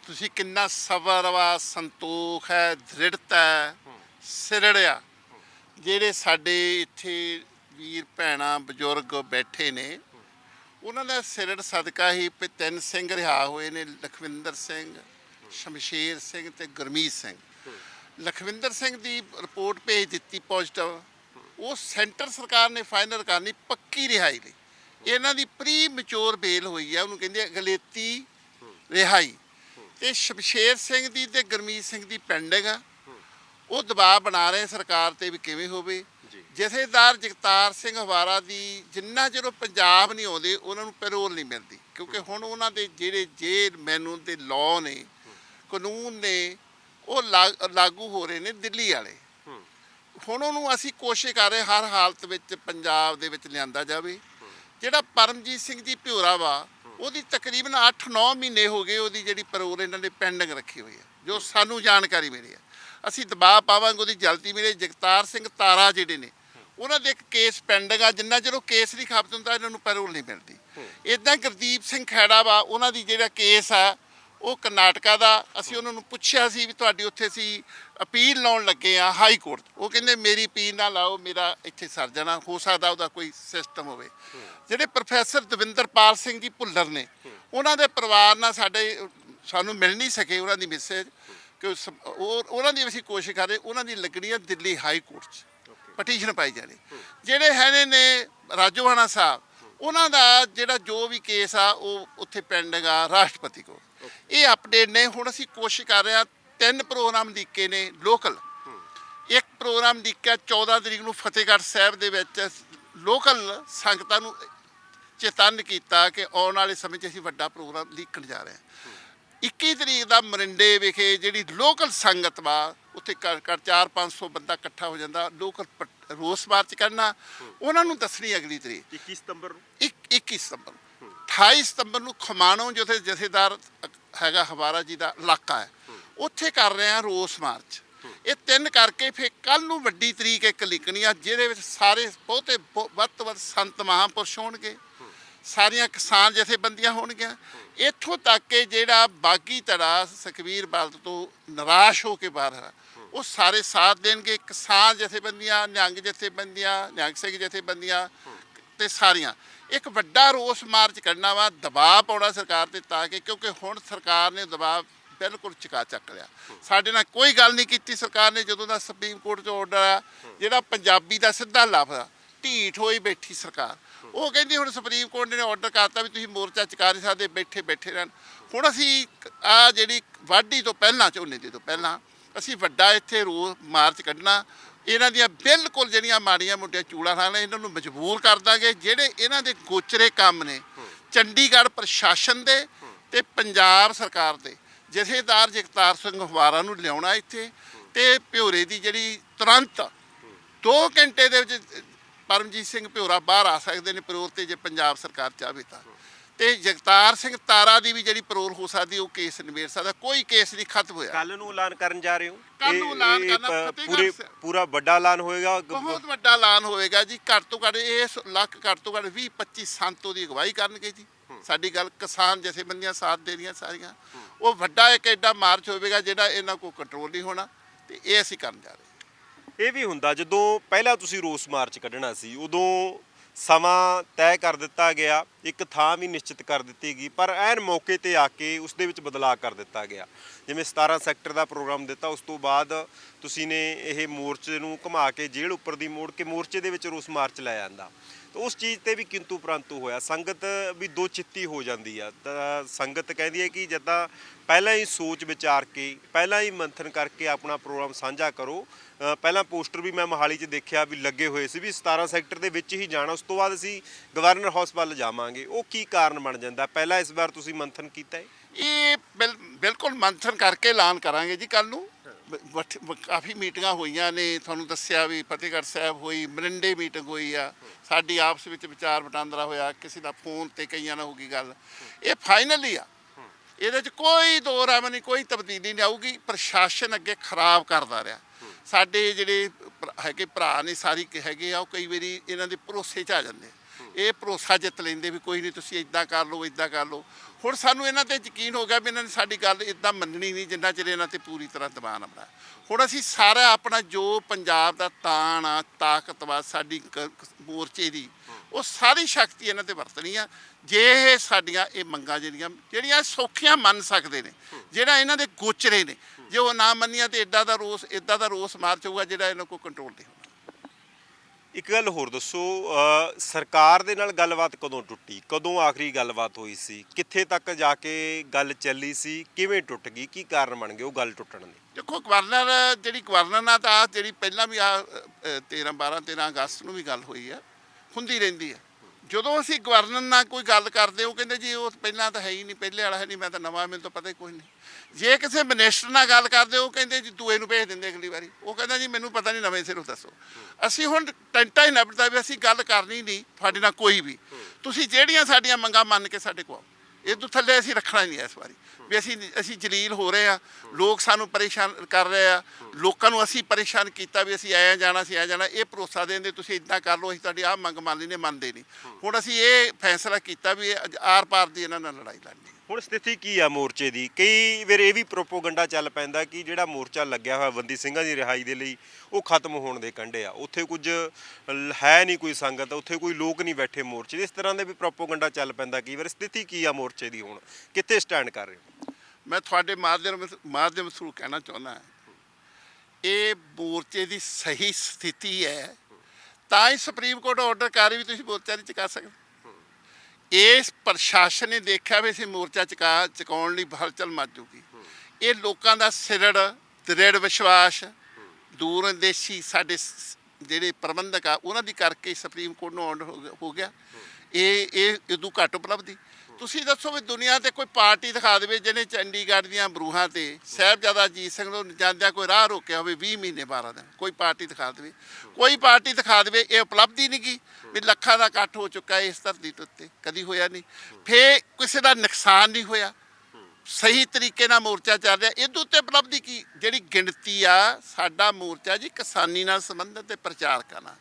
ਤੁਸੀਂ ਕਿੰਨਾ ਸਬਰ ਵਾ ਸੰਤੋਖ ਹੈ, ਦ੍ਰਿੜਤਾ ਹੈ, ਸਿਰੜਿਆ। ਜਿਹੜੇ ਸਾਡੇ ਇੱਥੇ ਵੀਰ ਭੈਣਾਂ, ਬਜ਼ੁਰਗ ਬੈਠੇ ਨੇ, ਉਹਨਾਂ ਦਾ ਸਿਰੜ ਸਦਕਾ ਹੀ ਪ- ਤਿੰਨ ਸਿੰਘ ਰਿਹਾ ਹੋਏ ਨੇ, ਲਖਵਿੰਦਰ ਸਿੰਘ, ਸ਼ਮਸ਼ੇਰ ਸਿੰਘ ਤੇ ਗੁਰਮੀਤ ਸਿੰਘ। ਲਖਵਿੰਦਰ ਸਿੰਘ ਦੀ ਰਿਪੋਰਟ ਭੇਜ ਦਿੱਤੀ ਪੋਜ਼ਿਟਿਵ ਉਹ ਸੈਂਟਰ ਸਰਕਾਰ ਨੇ ਫਾਈਨਲ ਕਰਨੀ, ਪੱਕੀ ਰਿਹਾਈ ਲਈ। ਇਹਨਾਂ ਦੀ ਪ੍ਰੀ ਮੈਚੁਰ ਬੇਲ ਹੋਈ ਆ ਉਹਨੂੰ ਕਹਿੰਦੇ ਆ ਅਗਲੇਤੀ ਰਿਹਾਈ। ਤੇ ਸ਼ਮਸ਼ੇਰ ਸਿੰਘ ਦੀ ਤੇ ਗੁਰਮੀਤ ਸਿੰਘ ਦੀ ਪੈਂਡਿੰਗ ਆ ਉਹ ਦਬਾਅ ਬਣਾ ਰਹੇ ਸਰਕਾਰ ਤੇ ਵੀ ਕਿਵੇਂ ਹੋਵੇ। ਜੀ। ਜਥੇਦਾਰ ਜਗਤਾਰ ਸਿੰਘ ਹਵਾਰਾ ਦੀ ਜਿੰਨਾ ਚਿਰ ਉਹ ਪੰਜਾਬ ਨਹੀਂ ਆਉਂਦੇ ਉਹਨਾਂ ਨੂੰ ਪੈਰੋਲ ਨਹੀਂ ਮਿਲਦੀ। ਕਿਉਂਕਿ ਹੁਣ ਉਹਨਾਂ ਦੇ ਜਿਹੜੇ ਜੇਲ ਮੈਨੂੰ ਦੇ ਲਾਅ ਨੇ ਕਾਨੂੰਨ ਨੇ ਉਹ ਲਾਗੂ ਹੋ ਰਹੇ ਨੇ ਦਿੱਲੀ ਵਾਲੇ। ਹੂੰ। ਹੁਣ ਉਹਨੂੰ ਅਸੀਂ ਕੋਸ਼ਿਸ਼ ਕਰ ਰਹੇ ਹਰ ਹਾਲਤ ਵਿੱਚ ਪੰਜਾਬ ਦੇ ਵਿੱਚ ਲਿਆਂਦਾ ਜਾਵੇ। ਜਿਹੜਾ ਪਰਮਜੀਤ ਸਿੰਘ ਦੀ ਭਿਉਰਾ ਵਾ ਉਹਦੀ ਤਕਰੀਬਨ 8-9 ਮਹੀਨੇ ਹੋ ਗਏ ਉਹਦੀ ਜਿਹੜੀ ਪੈਰੋਲ ਇਹਨਾਂ ਨੇ ਪੈਂਡਿੰਗ ਰੱਖੀ ਹੋਈ ਹੈ ਜੋ ਸਾਨੂੰ ਜਾਣਕਾਰੀ ਮਿਲੀ ਹੈ ਅਸੀਂ ਦਬਾਅ ਪਾਵਾਂਗੇ ਉਹਦੀ ਜਲਦੀ ਮਿਲੇ। ਜਗਤਾਰ ਸਿੰਘ ਤਾਰਾ ਜਿਹੜੇ ਨੇ ਉਹਨਾਂ ਦੇ ਇੱਕ ਕੇਸ ਪੈਂਡਿੰਗ ਆ। ਜਿੰਨਾ ਚਿਰ ਉਹ ਕੇਸ ਨਹੀਂ ਖਤਮ ਹੁੰਦਾ ਇਹਨਾਂ ਨੂੰ ਪੈਰੋਲ ਨਹੀਂ ਮਿਲਦੀ। ਇਦਾਂ ਗੁਰਦੀਪ ਸਿੰਘ ਖੈੜਾ ਵਾ ਉਹਨਾਂ ਦੀ ਜਿਹੜਾ ਕੇਸ ਆ ਉਹ ਕਰਨਾਟਕਾ ਦਾ, ਅਸੀਂ ਉਹਨਾਂ ਨੂੰ ਪੁੱਛਿਆ ਸੀ ਵੀ ਤੁਹਾਡੀ ਉੱਥੇ ਸੀ ਅਪੀਲ ਲਾਉਣ ਲੱਗੇ ਆ ਹਾਈ ਕੋਰਟ। ਉਹ ਕਹਿੰਦੇ, ਮੇਰੀ ਅਪੀਲ ਨਾ ਲਾਓ, ਮੇਰਾ ਇੱਥੇ ਸਰ ਜਾਣਾ, ਹੋ ਸਕਦਾ ਉਹਦਾ ਕੋਈ ਸਿਸਟਮ ਹੋਵੇ। ਜਿਹੜੇ ਪ੍ਰੋਫੈਸਰ ਦਵਿੰਦਰਪਾਲ ਸਿੰਘ ਜੀ ਭੁੱਲਰ ਨੇ, ਉਹਨਾਂ ਦੇ ਪਰਿਵਾਰ ਨਾਲ ਸਾਡੇ, ਸਾਨੂੰ ਮਿਲ ਨਹੀਂ ਸਕੇ ਉਹਨਾਂ ਦੀ ਮੈਸੇਜ ਕਿ ਉਸ- ਉਹ, ਉਹਨਾਂ ਦੀ ਅਸੀਂ ਕੋਸ਼ਿਸ਼ ਕਰ ਰਹੇ, ਉਹਨਾਂ ਦੀ ਲੱਗਣੀ ਆ ਦਿੱਲੀ ਹਾਈ ਕੋਰਟ 'ਚ ਪਟੀਸ਼ਨ ਪਾਈ ਜਾਣੀ। ਜਿਹੜੇ ਹੈਗੇ ਨੇ ਰਾਜੋਹਾਣਾ ਸਾਹਿਬ, ਉਹਨਾਂ ਦਾ ਜਿਹੜਾ ਜੋ ਵੀ ਕੇਸ ਆ, ਉਹ ਉੱਥੇ ਪੈਂਡਿੰਗ ਆ ਰਾਸ਼ਟਰਪਤੀ ਕੋਲ। ਇਹ ਅਪਡੇਟ ਨੇ ਹੁਣ ਅਸੀਂ ਕੋਸ਼ਿਸ਼ ਕਰ ਰਹੇ ਆ ਤਿੰਨ ਪ੍ਰੋਗਰਾਮ ਲਿਖੇ ਨੇ ਲੋਕਲ ਇੱਕ ਪ੍ਰੋਗਰਾਮ ਲਿਖਿਆ 14 ਤਰੀਕ ਨੂੰ ਫਤਿਹਗੜ੍ਹ ਸਾਹਿਬ ਦੇ ਵਿੱਚ। ਲੋਕਲ ਸੰਗਤਾਂ ਨੂੰ ਚੇਤੰਨ ਕੀਤਾ ਕਿ ਆਉਣ ਵਾਲੇ ਸਮੇਂ 'ਚ ਅਸੀਂ ਵੱਡਾ ਪ੍ਰੋਗਰਾਮ ਲਿਖਣ ਜਾ ਰਹੇ ਹਾਂ। 21 ਤਰੀਕ ਦਾ ਮਰਿੰਡੇ ਵਿਖੇ ਜਿਹੜੀ ਲੋਕਲ ਸੰਗਤ ਵਾ ਉੱਥੇ ਘੱਟ ਘੱਟ 4-500 ਬੰਦਾ ਇਕੱਠਾ ਹੋ ਜਾਂਦਾ ਲੋਕਲ ਰੋਸ ਮਾਰਚ ਕਰਨਾ। ਉਹਨਾਂ ਨੂੰ ਦੱਸਣੀ ਅਗਲੀ ਤਰੀਕ। 21 ਸਤੰਬਰ ਨੂੰ? ਇੱਕ 21 ਸਤੰਬਰ ਨੂੰ। 28 ਸਤੰਬਰ ਨੂੰ ਖਮਾਣੋ, ਜਿੱਥੇ ਜਥੇਦਾਰ ਹੈਗਾ ਹਵਾਰਾ ਜੀ ਦਾ ਇਲਾਕਾ ਹੈ, ਉੱਥੇ ਕਰ ਰਹੇ ਆ ਰੋਸ ਮਾਰਚ। ਇਹ ਤਿੰਨ ਕਰਕੇ ਫਿਰ ਕੱਲ ਨੂੰ ਵੱਡੀ ਤਰੀਕ ਇੱਕ ਲਿਖਣੀ ਆ, ਜਿਹਦੇ ਵਿੱਚ ਸਾਰੇ ਬਹੁਤੇ ਵੱਧ ਤੋਂ ਵੱਧ ਸੰਤ ਮਹਾਂਪੁਰਸ਼ ਹੋਣਗੇ। ਸਾਰੀਆਂ ਕਿਸਾਨ ਜਥੇਬੰਦੀਆਂ ਹੋਣਗੀਆਂ। ਇੱਥੋਂ ਤੱਕ ਕਿ ਜਿਹੜਾ ਬਾਗੀ ਧੜਾ ਸੁਖਵੀਰ ਬਾਦਲ ਤੋਂ ਨਿਰਾਸ਼ ਹੋ ਕੇ ਬਾਹਰ ਆ, ਉਹ ਸਾਰੇ ਸਾਥ ਦੇਣਗੇ। ਕਿਸਾਨ ਜਥੇਬੰਦੀਆਂ, ਨਿਹੰਗ ਜਥੇਬੰਦੀਆਂ, ਨਿਹੰਗ ਸਿੰਘ ਜਥੇਬੰਦੀਆਂ ਤੇ ਸਾਰੀਆਂ। ਇੱਕ ਵੱਡਾ ਰੋਸ ਮਾਰਚ ਕੱਢਣਾ ਵਾ, ਦਬਾਅ ਪਾਉਣਾ ਸਰਕਾਰ ਤੇ ਤਾਂ ਕਿ, ਕਿਉਂਕਿ ਹੁਣ ਸਰਕਾਰ ਨੇ ਦਬਾਅ ਬਿਲਕੁਲ ਚੁਕਾ ਚੱਕ ਲਿਆ। ਸਾਡੇ ਨਾਲ ਕੋਈ ਗੱਲ ਨਹੀਂ ਕੀਤੀ ਸਰਕਾਰ ਨੇ ਜਦੋਂ ਦਾ ਸੁਪਰੀਮ ਕੋਰਟ ਤੋਂ ਆਰਡਰ ਆ ਜਿਹੜਾ ਪੰਜਾਬੀ ਦਾ ਸਿੱਧਾ ਲਫ਼ਜ਼ ਆ, ਢੀਠ ਹੋਈ ਬੈਠੀ ਸਰਕਾਰ। ਉਹ ਕਹਿੰਦੀ ਹੁਣ ਸੁਪਰੀਮ ਕੋਰਟ ਨੇ ਆਰਡਰ ਕਰਤਾ ਵੀ ਤੁਸੀਂ ਮੋਰਚਾ ਚੁਕਾ ਨਹੀਂ ਸਕਦੇ, ਬੈਠੇ ਬੈਠੇ ਰਹਿਣ। ਹੁਣ ਅਸੀਂ ਆ ਜਿਹੜੀ ਵਾਢੀ ਤੋਂ ਪਹਿਲਾਂ, ਝੋਨੇ ਦੇ ਤੋਂ ਪਹਿਲਾਂ, ਅਸੀਂ ਵੱਡਾ ਇੱਥੇ ਰੋਸ ਮਾਰਚ ਕੱਢਣਾ ਇਹਨਾਂ ਦੀਆਂ ਬਿਲਕੁਲ ਜਿਹੜੀਆਂ ਮਾੜੀਆਂ ਮੋਟੀਆਂ ਚੂੜਾਂ ਹਨ ਇਹਨਾਂ ਨੂੰ ਮਜਬੂਰ ਕਰ ਦਾਂਗੇ, ਜਿਹੜੇ ਇਹਨਾਂ ਦੇ ਗੋਚਰੇ ਕੰਮ ਨੇ, ਚੰਡੀਗੜ੍ਹ ਪ੍ਰਸ਼ਾਸਨ ਦੇ ਤੇ ਪੰਜਾਬ ਸਰਕਾਰ ਦੇ। ਜਥੇਦਾਰ ਜਗਤਾਰ ਸਿੰਘ ਹਵਾਰਾ ਨੂੰ ਲਿਆਉਣਾ ਇੱਥੇ ਤੇ ਭਿਉਰੇ ਦੀ ਜਿਹੜੀ ਤੁਰੰਤ 2 ਘੰਟੇ ਦੇ ਵਿੱਚ ਪਰਮਜੀਤ ਸਿੰਘ ਭਿਉਰਾ ਬਾਹਰ ਆ ਸਕਦੇ ਨੇ ਪੈਰੋਲ ਤੇ ਜੇ ਪੰਜਾਬ ਸਰਕਾਰ ਚਾਹਵੇ ਤਾਂ। ਤੇ ਜਗਤਾਰ ਸਿੰਘ ਤਾਰਾ ਦੀ ਵੀ ਜਿਹੜੀ ਪੈਰੋਲ ਹੋ ਸਕਦੀ ਉਹ ਕੇਸ ਨਿਬੇੜ ਸਕਦਾ। ਕੋਈ ਕੇਸ ਨਹੀਂ ਖਤਮ ਹੋਇਆ। ਕੱਲ ਨੂੰ ਐਲਾਨ ਕਰਨ ਜਾ ਰਹੇ ਹੋ? ਕੱਲ੍ਹ ਨੂੰ ਐਲਾਨ ਕਰਨਾ, ਪੂਰੇ। ਪੂਰਾ ਵੱਡਾ ਐਲਾਨ ਹੋਏਗਾ। ਬਹੁਤ ਵੱਡਾ ਐਲਾਨ ਹੋਏਗਾ ਜੀ। ਘੱਟ ਤੋਂ ਘੱਟ ਇਸ ਲੱਖ ਘੱਟ ਤੋਂ ਘੱਟ 20 25 ਸੰਤੋ ਦੀ ਅਗਵਾਈ ਕਰਨਗੇ ਜੀ। ਸਾਡੀ ਗੱਲ ਕਿਸਾਨ ਜਥੇਬੰਦੀਆਂ ਸਾਥ ਦੇ ਰਹੀਆਂ ਸਾਰੀਆਂ। ਉਹ ਵੱਡਾ ਇੱਕ ਐਡਾ ਮਾਰਚ ਹੋਵੇਗਾ ਜਿਹੜਾ ਇਹਨਾਂ ਕੋਲ ਕੰਟਰੋਲ ਨਹੀਂ ਹੋਣਾ ਤੇ ਇਹ ਅਸੀਂ ਕਰਨ ਜਾ ਰਹੇ ਇਹ ਵੀ ਹੁੰਦਾ ਜਦੋਂ ਪਹਿਲਾਂ ਤੁਸੀਂ ਰੋਸ ਮਾਰਚ ਕੱਢਣਾ ਸੀ ਉਦੋਂ ਸਮਾਂ ਤੈਅ ਕਰ ਦਿੱਤਾ ਗਿਆ, ਇੱਕ ਥਾਂ ਵੀ ਨਿਸ਼ਚਿਤ ਕਰ ਦਿੱਤੀ ਗਈ, ਪਰ ਐਨ ਮੌਕੇ ਤੇ ਆ ਕੇ ਉਸ ਦੇ ਵਿੱਚ ਬਦਲਾਅ ਕਰ ਦਿੱਤਾ ਗਿਆ। ਜਿਵੇਂ 17 ਸੈਕਟਰ ਦਾ ਪ੍ਰੋਗਰਾਮ ਦਿੱਤਾ, ਉਸ ਤੋਂ ਬਾਅਦ ਤੁਸੀਂ ਨੇ ਇਹ ਮੋਰਚੇ ਨੂੰ ਘੁਮਾ ਕੇ ਜੇਲ੍ਹ ਉੱਪਰ ਦੀ ਮੋੜ ਕੇ ਮੋਰਚੇ ਦੇ ਵਿੱਚ ਰੋਸ ਮਾਰਚ ਲੈ ਜਾਂਦਾ ਤਾਂ ਉਸ ਚੀਜ਼ ਤੇ ਵੀ ਕਿੰਤੂ ਪ੍ਰੰਤੂ ਹੋਇਆ। ਸੰਗਤ ਵੀ ਦੋ ਚਿੱਤੀ ਹੋ ਜਾਂਦੀ ਆ। ਤਾਂ ਸੰਗਤ ਕਹਿੰਦੀ ਹੈ ਕਿ ਜਦਾਂ ਪਹਿਲਾਂ ਹੀ ਸੋਚ ਵਿਚਾਰ ਕੇ, ਪਹਿਲਾਂ ਹੀ ਮੰਥਨ ਕਰਕੇ ਆਪਣਾ ਪ੍ਰੋਗਰਾਮ ਸਾਂਝਾ ਕਰੋ ਪਹਿਲਾਂ ਪੋਸਟਰ ਵੀ ਮੈਂ ਮੋਹਾਲੀ 'ਚ ਦੇਖਿਆ ਵੀ ਲੱਗੇ ਹੋਏ ਸੀ ਵੀ 17 ਸੈਕਟਰ ਦੇ ਵਿੱਚ ਹੀ ਜਾਣਾ, ਉਸ ਤੋਂ ਬਾਅਦ ਅਸੀਂ ਗਵਰਨਰ ਹਾਊਸ ਵੱਲ ਜਾਵਾਂਗੇ। ਉਹ ਕੀ ਕਾਰਨ ਬਣ ਜਾਂਦਾ? ਪਹਿਲਾਂ ਇਸ ਵਾਰ ਤੁਸੀਂ ਮੰਥਨ ਕੀਤਾ ਹੈ? ਇਹ ਬਿਲ- ਬਿਲਕੁਲ ਮੰਥਨ ਕਰਕੇ ਐਲਾਨ ਕਰਾਂਗੇ ਜੀ ਕੱਲ ਨੂੰ। ਕਾਫੀ ਮੀਟਿੰਗਾਂ ਹੋਈਆਂ ਨੇ, ਤੁਹਾਨੂੰ ਦੱਸਿਆ ਵੀ ਫਤਿਹਗੜ੍ਹ ਸਾਹਿਬ ਹੋਈ, ਮਰਿੰਡੇ ਮੀਟਿੰਗ ਹੋਈ ਆ। ਸਾਡੀ ਆਪਸ ਵਿੱਚ ਵਿਚਾਰ ਵਟਾਂਦਰਾ ਹੋਇਆ, ਕਿਸੇ ਦਾ ਫੋਨ ਤੇ ਕਈਆਂ ਨਾਲ ਹੋ ਗਈ ਗੱਲ। ਇਹ ਫਾਈਨਲੀ ਆ। ਇਹਦੇ 'ਚ ਕੋਈ ਦੋ ਰਾਮ ਨਹੀਂ, ਕੋਈ ਤਬਦੀਲੀ ਨਹੀਂ ਆਊਗੀ। ਪ੍ਰਸ਼ਾਸਨ ਅੱਗੇ ਖਰਾਬ ਕਰਦਾ ਰਿਹਾ। ਸਾਡੇ ਜਿਹੜੇ ਹੈਗੇ ਭਰਾ ਨੇ ਸਾਰੀ ਹੈਗੇ ਆ ਉਹ ਕਈ ਵਾਰੀ ਇਹਨਾਂ ਦੇ ਭਰੋਸੇ 'ਚ ਆ ਜਾਂਦੇ ਇਹ ਭਰੋਸਾ ਜਿੱਤ ਲੈਂਦੇ ਵੀ ਕੋਈ ਨਹੀਂ ਤੁਸੀਂ ਇਦਾਂ ਕਰ ਲਓ ਇਦਾਂ ਕਰ ਲਓ। ਹੁਣ ਸਾਨੂੰ ਇਹਨਾਂ ਤੇ ਯਕੀਨ ਹੋ ਗਿਆ ਵੀ ਇਹਨਾਂ ਨੇ ਸਾਡੀ ਗੱਲ ਇਦਾਂ ਮੰਨਣੀ ਨਹੀਂ ਜਿੰਨਾ ਚਿਰ ਇਹਨਾਂ ਤੇ ਪੂਰੀ ਤਰ੍ਹਾਂ ਦਬਾਅ ਨਾ ਬਣਾਇਆ ਹੁਣ ਅਸੀਂ ਸਾਰਾ ਆਪਣਾ ਜੋ ਪੰਜਾਬ ਦਾ ਤਾਣ ਆ ਤਾਕਤ ਵਾ ਸਾਡੀ ਮੋਰਚੇ ਦੀ ਉਹ ਸਾਰੀ ਸ਼ਕਤੀ ਇਹਨਾਂ ਤੇ ਵਰਤਣੀ ਆ। ਜੇ ਇਹ ਸਾਡੀਆਂ ਇਹ ਮੰਗਾਂ ਜਿਹੜੀਆਂ ਜਿਹੜੀਆਂ ਸੌਖੀਆਂ ਮੰਨ ਸਕਦੇ ਨੇ ਜਿਹੜਾ ਇਹਨਾਂ ਦੇ ਗੋਚਰੇ ਨੇ ਜੇ ਉਹ ਨਾ ਮੰਨੀਆਂ ਤੇ ਐਡਾ ਦਾ ਰੋਸ ਐਡਾ ਦਾ ਰੋਸ ਮਾਰਚ ਹੋਊਗਾ ਜਿਹੜਾ ਇਹਨਾਂ ਕੋਲ ਕੰਟਰੋਲ ਨਹੀਂ ਹੋਣਾ ਇੱਕ ਗੱਲ ਹੋਰ ਦੱਸੋ ਸਰਕਾਰ ਦੇ ਨਾਲ ਗੱਲਬਾਤ ਕਦੋਂ ਟੁੱਟੀ? ਕਦੋਂ ਆਖਰੀ ਗੱਲਬਾਤ ਹੋਈ ਸੀ? ਕਿੱਥੇ ਤੱਕ ਜਾ ਕੇ ਗੱਲ ਚੱਲੀ ਸੀ? ਕਿਵੇਂ ਟੁੱਟ ਗਈ? ਕੀ ਕਾਰਨ ਬਣ ਗਏ ਉਹ ਗੱਲ ਟੁੱਟਣ ਦੇ? ਦੇਖੋ ਗਵਰਨਰ ਜਿਹੜੀ ਗਵਰਨਰ ਨਾਲ ਤਾਂ ਜਿਹੜੀ ਪਹਿਲਾਂ ਵੀ ਆ 13 12 13 ਅਗਸਤ ਨੂੰ ਵੀ ਗੱਲ ਹੋਈ ਆ ਹੁੰਦੀ ਰਹਿੰਦੀ ਆ। ਜਦੋਂ ਅਸੀਂ ਗਵਰਨਰ ਨਾਲ ਕੋਈ ਗੱਲ ਕਰਦੇ, ਉਹ ਕਹਿੰਦੇ ਜੀ, ਉਹ ਪਹਿਲਾਂ ਤਾਂ ਹੈ ਹੀ ਨਹੀਂ, ਪਹਿਲੇ ਵਾਲਾ ਹੈ ਨਹੀਂ, ਮੈਂ ਤਾਂ ਨਵਾਂ, ਮੈਨੂੰ ਤਾਂ ਪਤਾ ਹੀ ਕੁਝ ਨਹੀਂ। ਜੇ ਕਿਸੇ ਮਿਨਿਸਟਰ ਨਾਲ ਗੱਲ ਕਰਦੇ, ਉਹ ਕਹਿੰਦੇ ਜੀ ਦੂਏ ਨੂੰ ਭੇਜ ਦਿੰਦੇ ਅਗਲੀ ਵਾਰੀ। ਉਹ ਕਹਿੰਦਾ ਜੀ, ਮੈਨੂੰ ਪਤਾ ਨਹੀਂ, ਨਵੇਂ ਸਿਰੋਂ ਦੱਸੋ। ਅਸੀਂ ਹੁਣ ਟੈਂਟਾ ਹੀ ਨੱਪਦਾ ਵੀ ਅਸੀਂ ਗੱਲ ਕਰਨੀ ਨਹੀਂ, ਸਾਡੇ ਨਾਲ ਕੋਈ ਵੀ। ਤੁਸੀਂ ਜਿਹੜੀਆਂ ਸਾਡੀਆਂ ਮੰਗਾਂ ਮੰਨ ਕੇ ਸਾਡੇ ਕੋਲ ਆਓ। ਇਹ ਤੋਂ ਥੱਲੇ ਅਸੀਂ ਰੱਖਣਾ ਹੀ ਨਹੀਂ ਇਸ ਵਾਰੀ। ਵੀ ਅਸੀਂ ਅਸੀਂ ਜਲੀਲ ਹੋ ਰਹੇ ਆ, ਲੋਕ ਸਾਨੂੰ ਪਰੇਸ਼ਾਨ ਕਰ ਰਹੇ ਆ, ਲੋਕਾਂ ਨੂੰ ਅਸੀਂ ਪਰੇਸ਼ਾਨ ਕੀਤਾ ਵੀ ਅਸੀਂ ਆਇਆ ਜਾਣਾ ਸੀ ਆਇਆ ਜਾਣਾ, ਇਹ ਭਰੋਸਾ ਦੇਂਦੇ ਤੁਸੀਂ ਇਦਾਂ ਕਰ ਲਓ, ਅਸੀਂ ਤੁਹਾਡੀ ਆਹ ਮੰਗ ਮੰਨ ਲਈ ਨੇ, ਮੰਨਦੇ ਨਹੀਂ। ਹੁਣ ਅਸੀਂ ਇਹ ਫੈਸਲਾ ਕੀਤਾ ਵੀ ਇਹ ਅੱਜ ਆਰ ਪਾਰ ਦੀ ਇਹਨਾਂ ਨਾਲ ਲੜਾਈ ਲੜਨੀ। ਹੁਣ ਸਥਿਤੀ ਕੀ ਆ ਮੋਰਚੇ ਦੀ? ਕਈ ਵਾਰ ਇਹ ਵੀ ਪ੍ਰੋਪੋਗੰਡਾ ਚੱਲ ਪੈਂਦਾ ਕਿ ਜਿਹੜਾ ਮੋਰਚਾ ਲੱਗਿਆ ਹੋਇਆ ਬੰਦੀ ਸਿੰਘਾਂ ਦੀ ਰਿਹਾਈ ਦੇ ਲਈ, ਉਹ ਖਤਮ ਹੋਣ ਦੇ ਕੰਢੇ ਆ। ਉੱਥੇ ਕੁਝ ਹੈ ਨਹੀਂ ਕੋਈ ਸੰਗਤ, ਉੱਥੇ ਕੋਈ ਲੋਕ ਨਹੀਂ ਬੈਠੇ ਮੋਰਚੇ। ਦੇ ਇਸ ਤਰ੍ਹਾਂ ਦੇ ਵੀ ਪ੍ਰੋਪੋਗੰਡਾ ਚੱਲ ਪੈਂਦਾ ਕਈ ਵਾਰ। ਸਥਿਤੀ ਕੀ ਆ ਮੋਰਚੇ ਦੀ ਹੁਣ? ਕਿੱਥੇ ਸਟੈਂਡ ਕਰ ਰਹੇ ਹੋ? ਮੈਂ ਤੁਹਾਡੇ ਮਾਧਿਅਮ ਮਾਧਿਅਮ ਥਰੂ ਕਹਿਣਾ ਚਾਹੁੰਦਾ ਇਹ ਮੋਰਚੇ ਦੀ ਸਹੀ ਸਥਿਤੀ ਹੈ। ਤਾਂ ਹੀ ਸੁਪਰੀਮ ਕੋਰਟ ਆਰਡਰ ਕਰ ਵੀ ਤੁਸੀਂ ਮੋਰਚਾ ਨਹੀਂ ਚੁਕਾ ਸਕਦੇ ਇਸ ਪ੍ਰਸ਼ਾਸਨ ਨੇ ਦੇਖਿਆ ਵੀ ਅਸੀਂ ਮੋਰਚਾ ਚੁਕਾ ਚੁਕਾਉਣ ਲਈ ਹਲਚਲ ਮਚ ਜੂਗੀ। ਇਹ ਲੋਕਾਂ ਦਾ ਸਿਰੜ, ਦ੍ਰਿੜ ਵਿਸ਼ਵਾਸ ਦੂਰਦੇਸ਼ੀ ਸਾਡੇ ਜਿਹੜੇ ਪ੍ਰਬੰਧਕ ਆ, ਉਹਨਾਂ ਦੀ ਕਰਕੇ ਸੁਪਰੀਮ ਕੋਰਟ ਨੂੰ ਆਰਡਰ ਹੋ ਗਿਆ- ਹੋ ਗਿਆ। ਇਹ ਇਹ ਇਦੋਂ ਘੱਟ ਉਪਲਬਧੀ। ਤੁਸੀਂ ਦੱਸੋ ਵੀ ਦੁਨੀਆ ਤੇ ਕੋਈ ਪਾਰਟੀ ਦਿਖਾ ਦੇਵੇ ਜਿਹਨੇ ਚੰਡੀਗੜ੍ਹ ਦੀਆਂ ਬਰੂਹਾਂ ਤੇ ਸਾਹਿਬਜ਼ਾਦਾ ਅਜੀਤ ਸਿੰਘ ਨੂੰ ਜਾਂਦਿਆਂ ਕੋਈ ਰਾਹ ਰੋਕਿਆ ਹੋਵੇ 20 ਮਹੀਨੇ 12 ਦਿਨ। ਕੋਈ ਪਾਰਟੀ ਦਿਖਾ ਦੇਵੇ। ਕੋਈ ਪਾਰਟੀ ਦਿਖਾ ਦੇਵੇ, ਇਹ ਉਪਲਬਧੀ ਨਹੀਂ ਕੀ ਵੀ ਲੱਖਾਂ ਦਾ ਇਕੱਠ ਹੋ ਚੁੱਕਾ ਇਸ ਧਰਤੀ ਦੇ ਉੱਤੇ। ਕਦੀ ਹੋਇਆ ਨਹੀਂ। ਫੇ ਕਿਸੇ ਦਾ ਨੁਕਸਾਨ ਨਹੀਂ ਹੋਇਆ। ਸਹੀ ਤਰੀਕੇ ਨਾਲ ਮੋਰਚਾ ਚੱਲ ਰਿਹਾ। ਇਹਦੇ ਉੱਤੇ ਉਪਲਬਧੀ ਕੀ? ਜਿਹੜੀ ਗਿਣਤੀ ਆ, ਸਾਡਾ ਮੋਰਚਾ ਜੀ ਕਿਸਾਨੀ ਨਾਲ ਸੰਬੰਧਿਤ ਤੇ ਪ੍ਰਚਾਰਕਾਂ ਨਾਲ।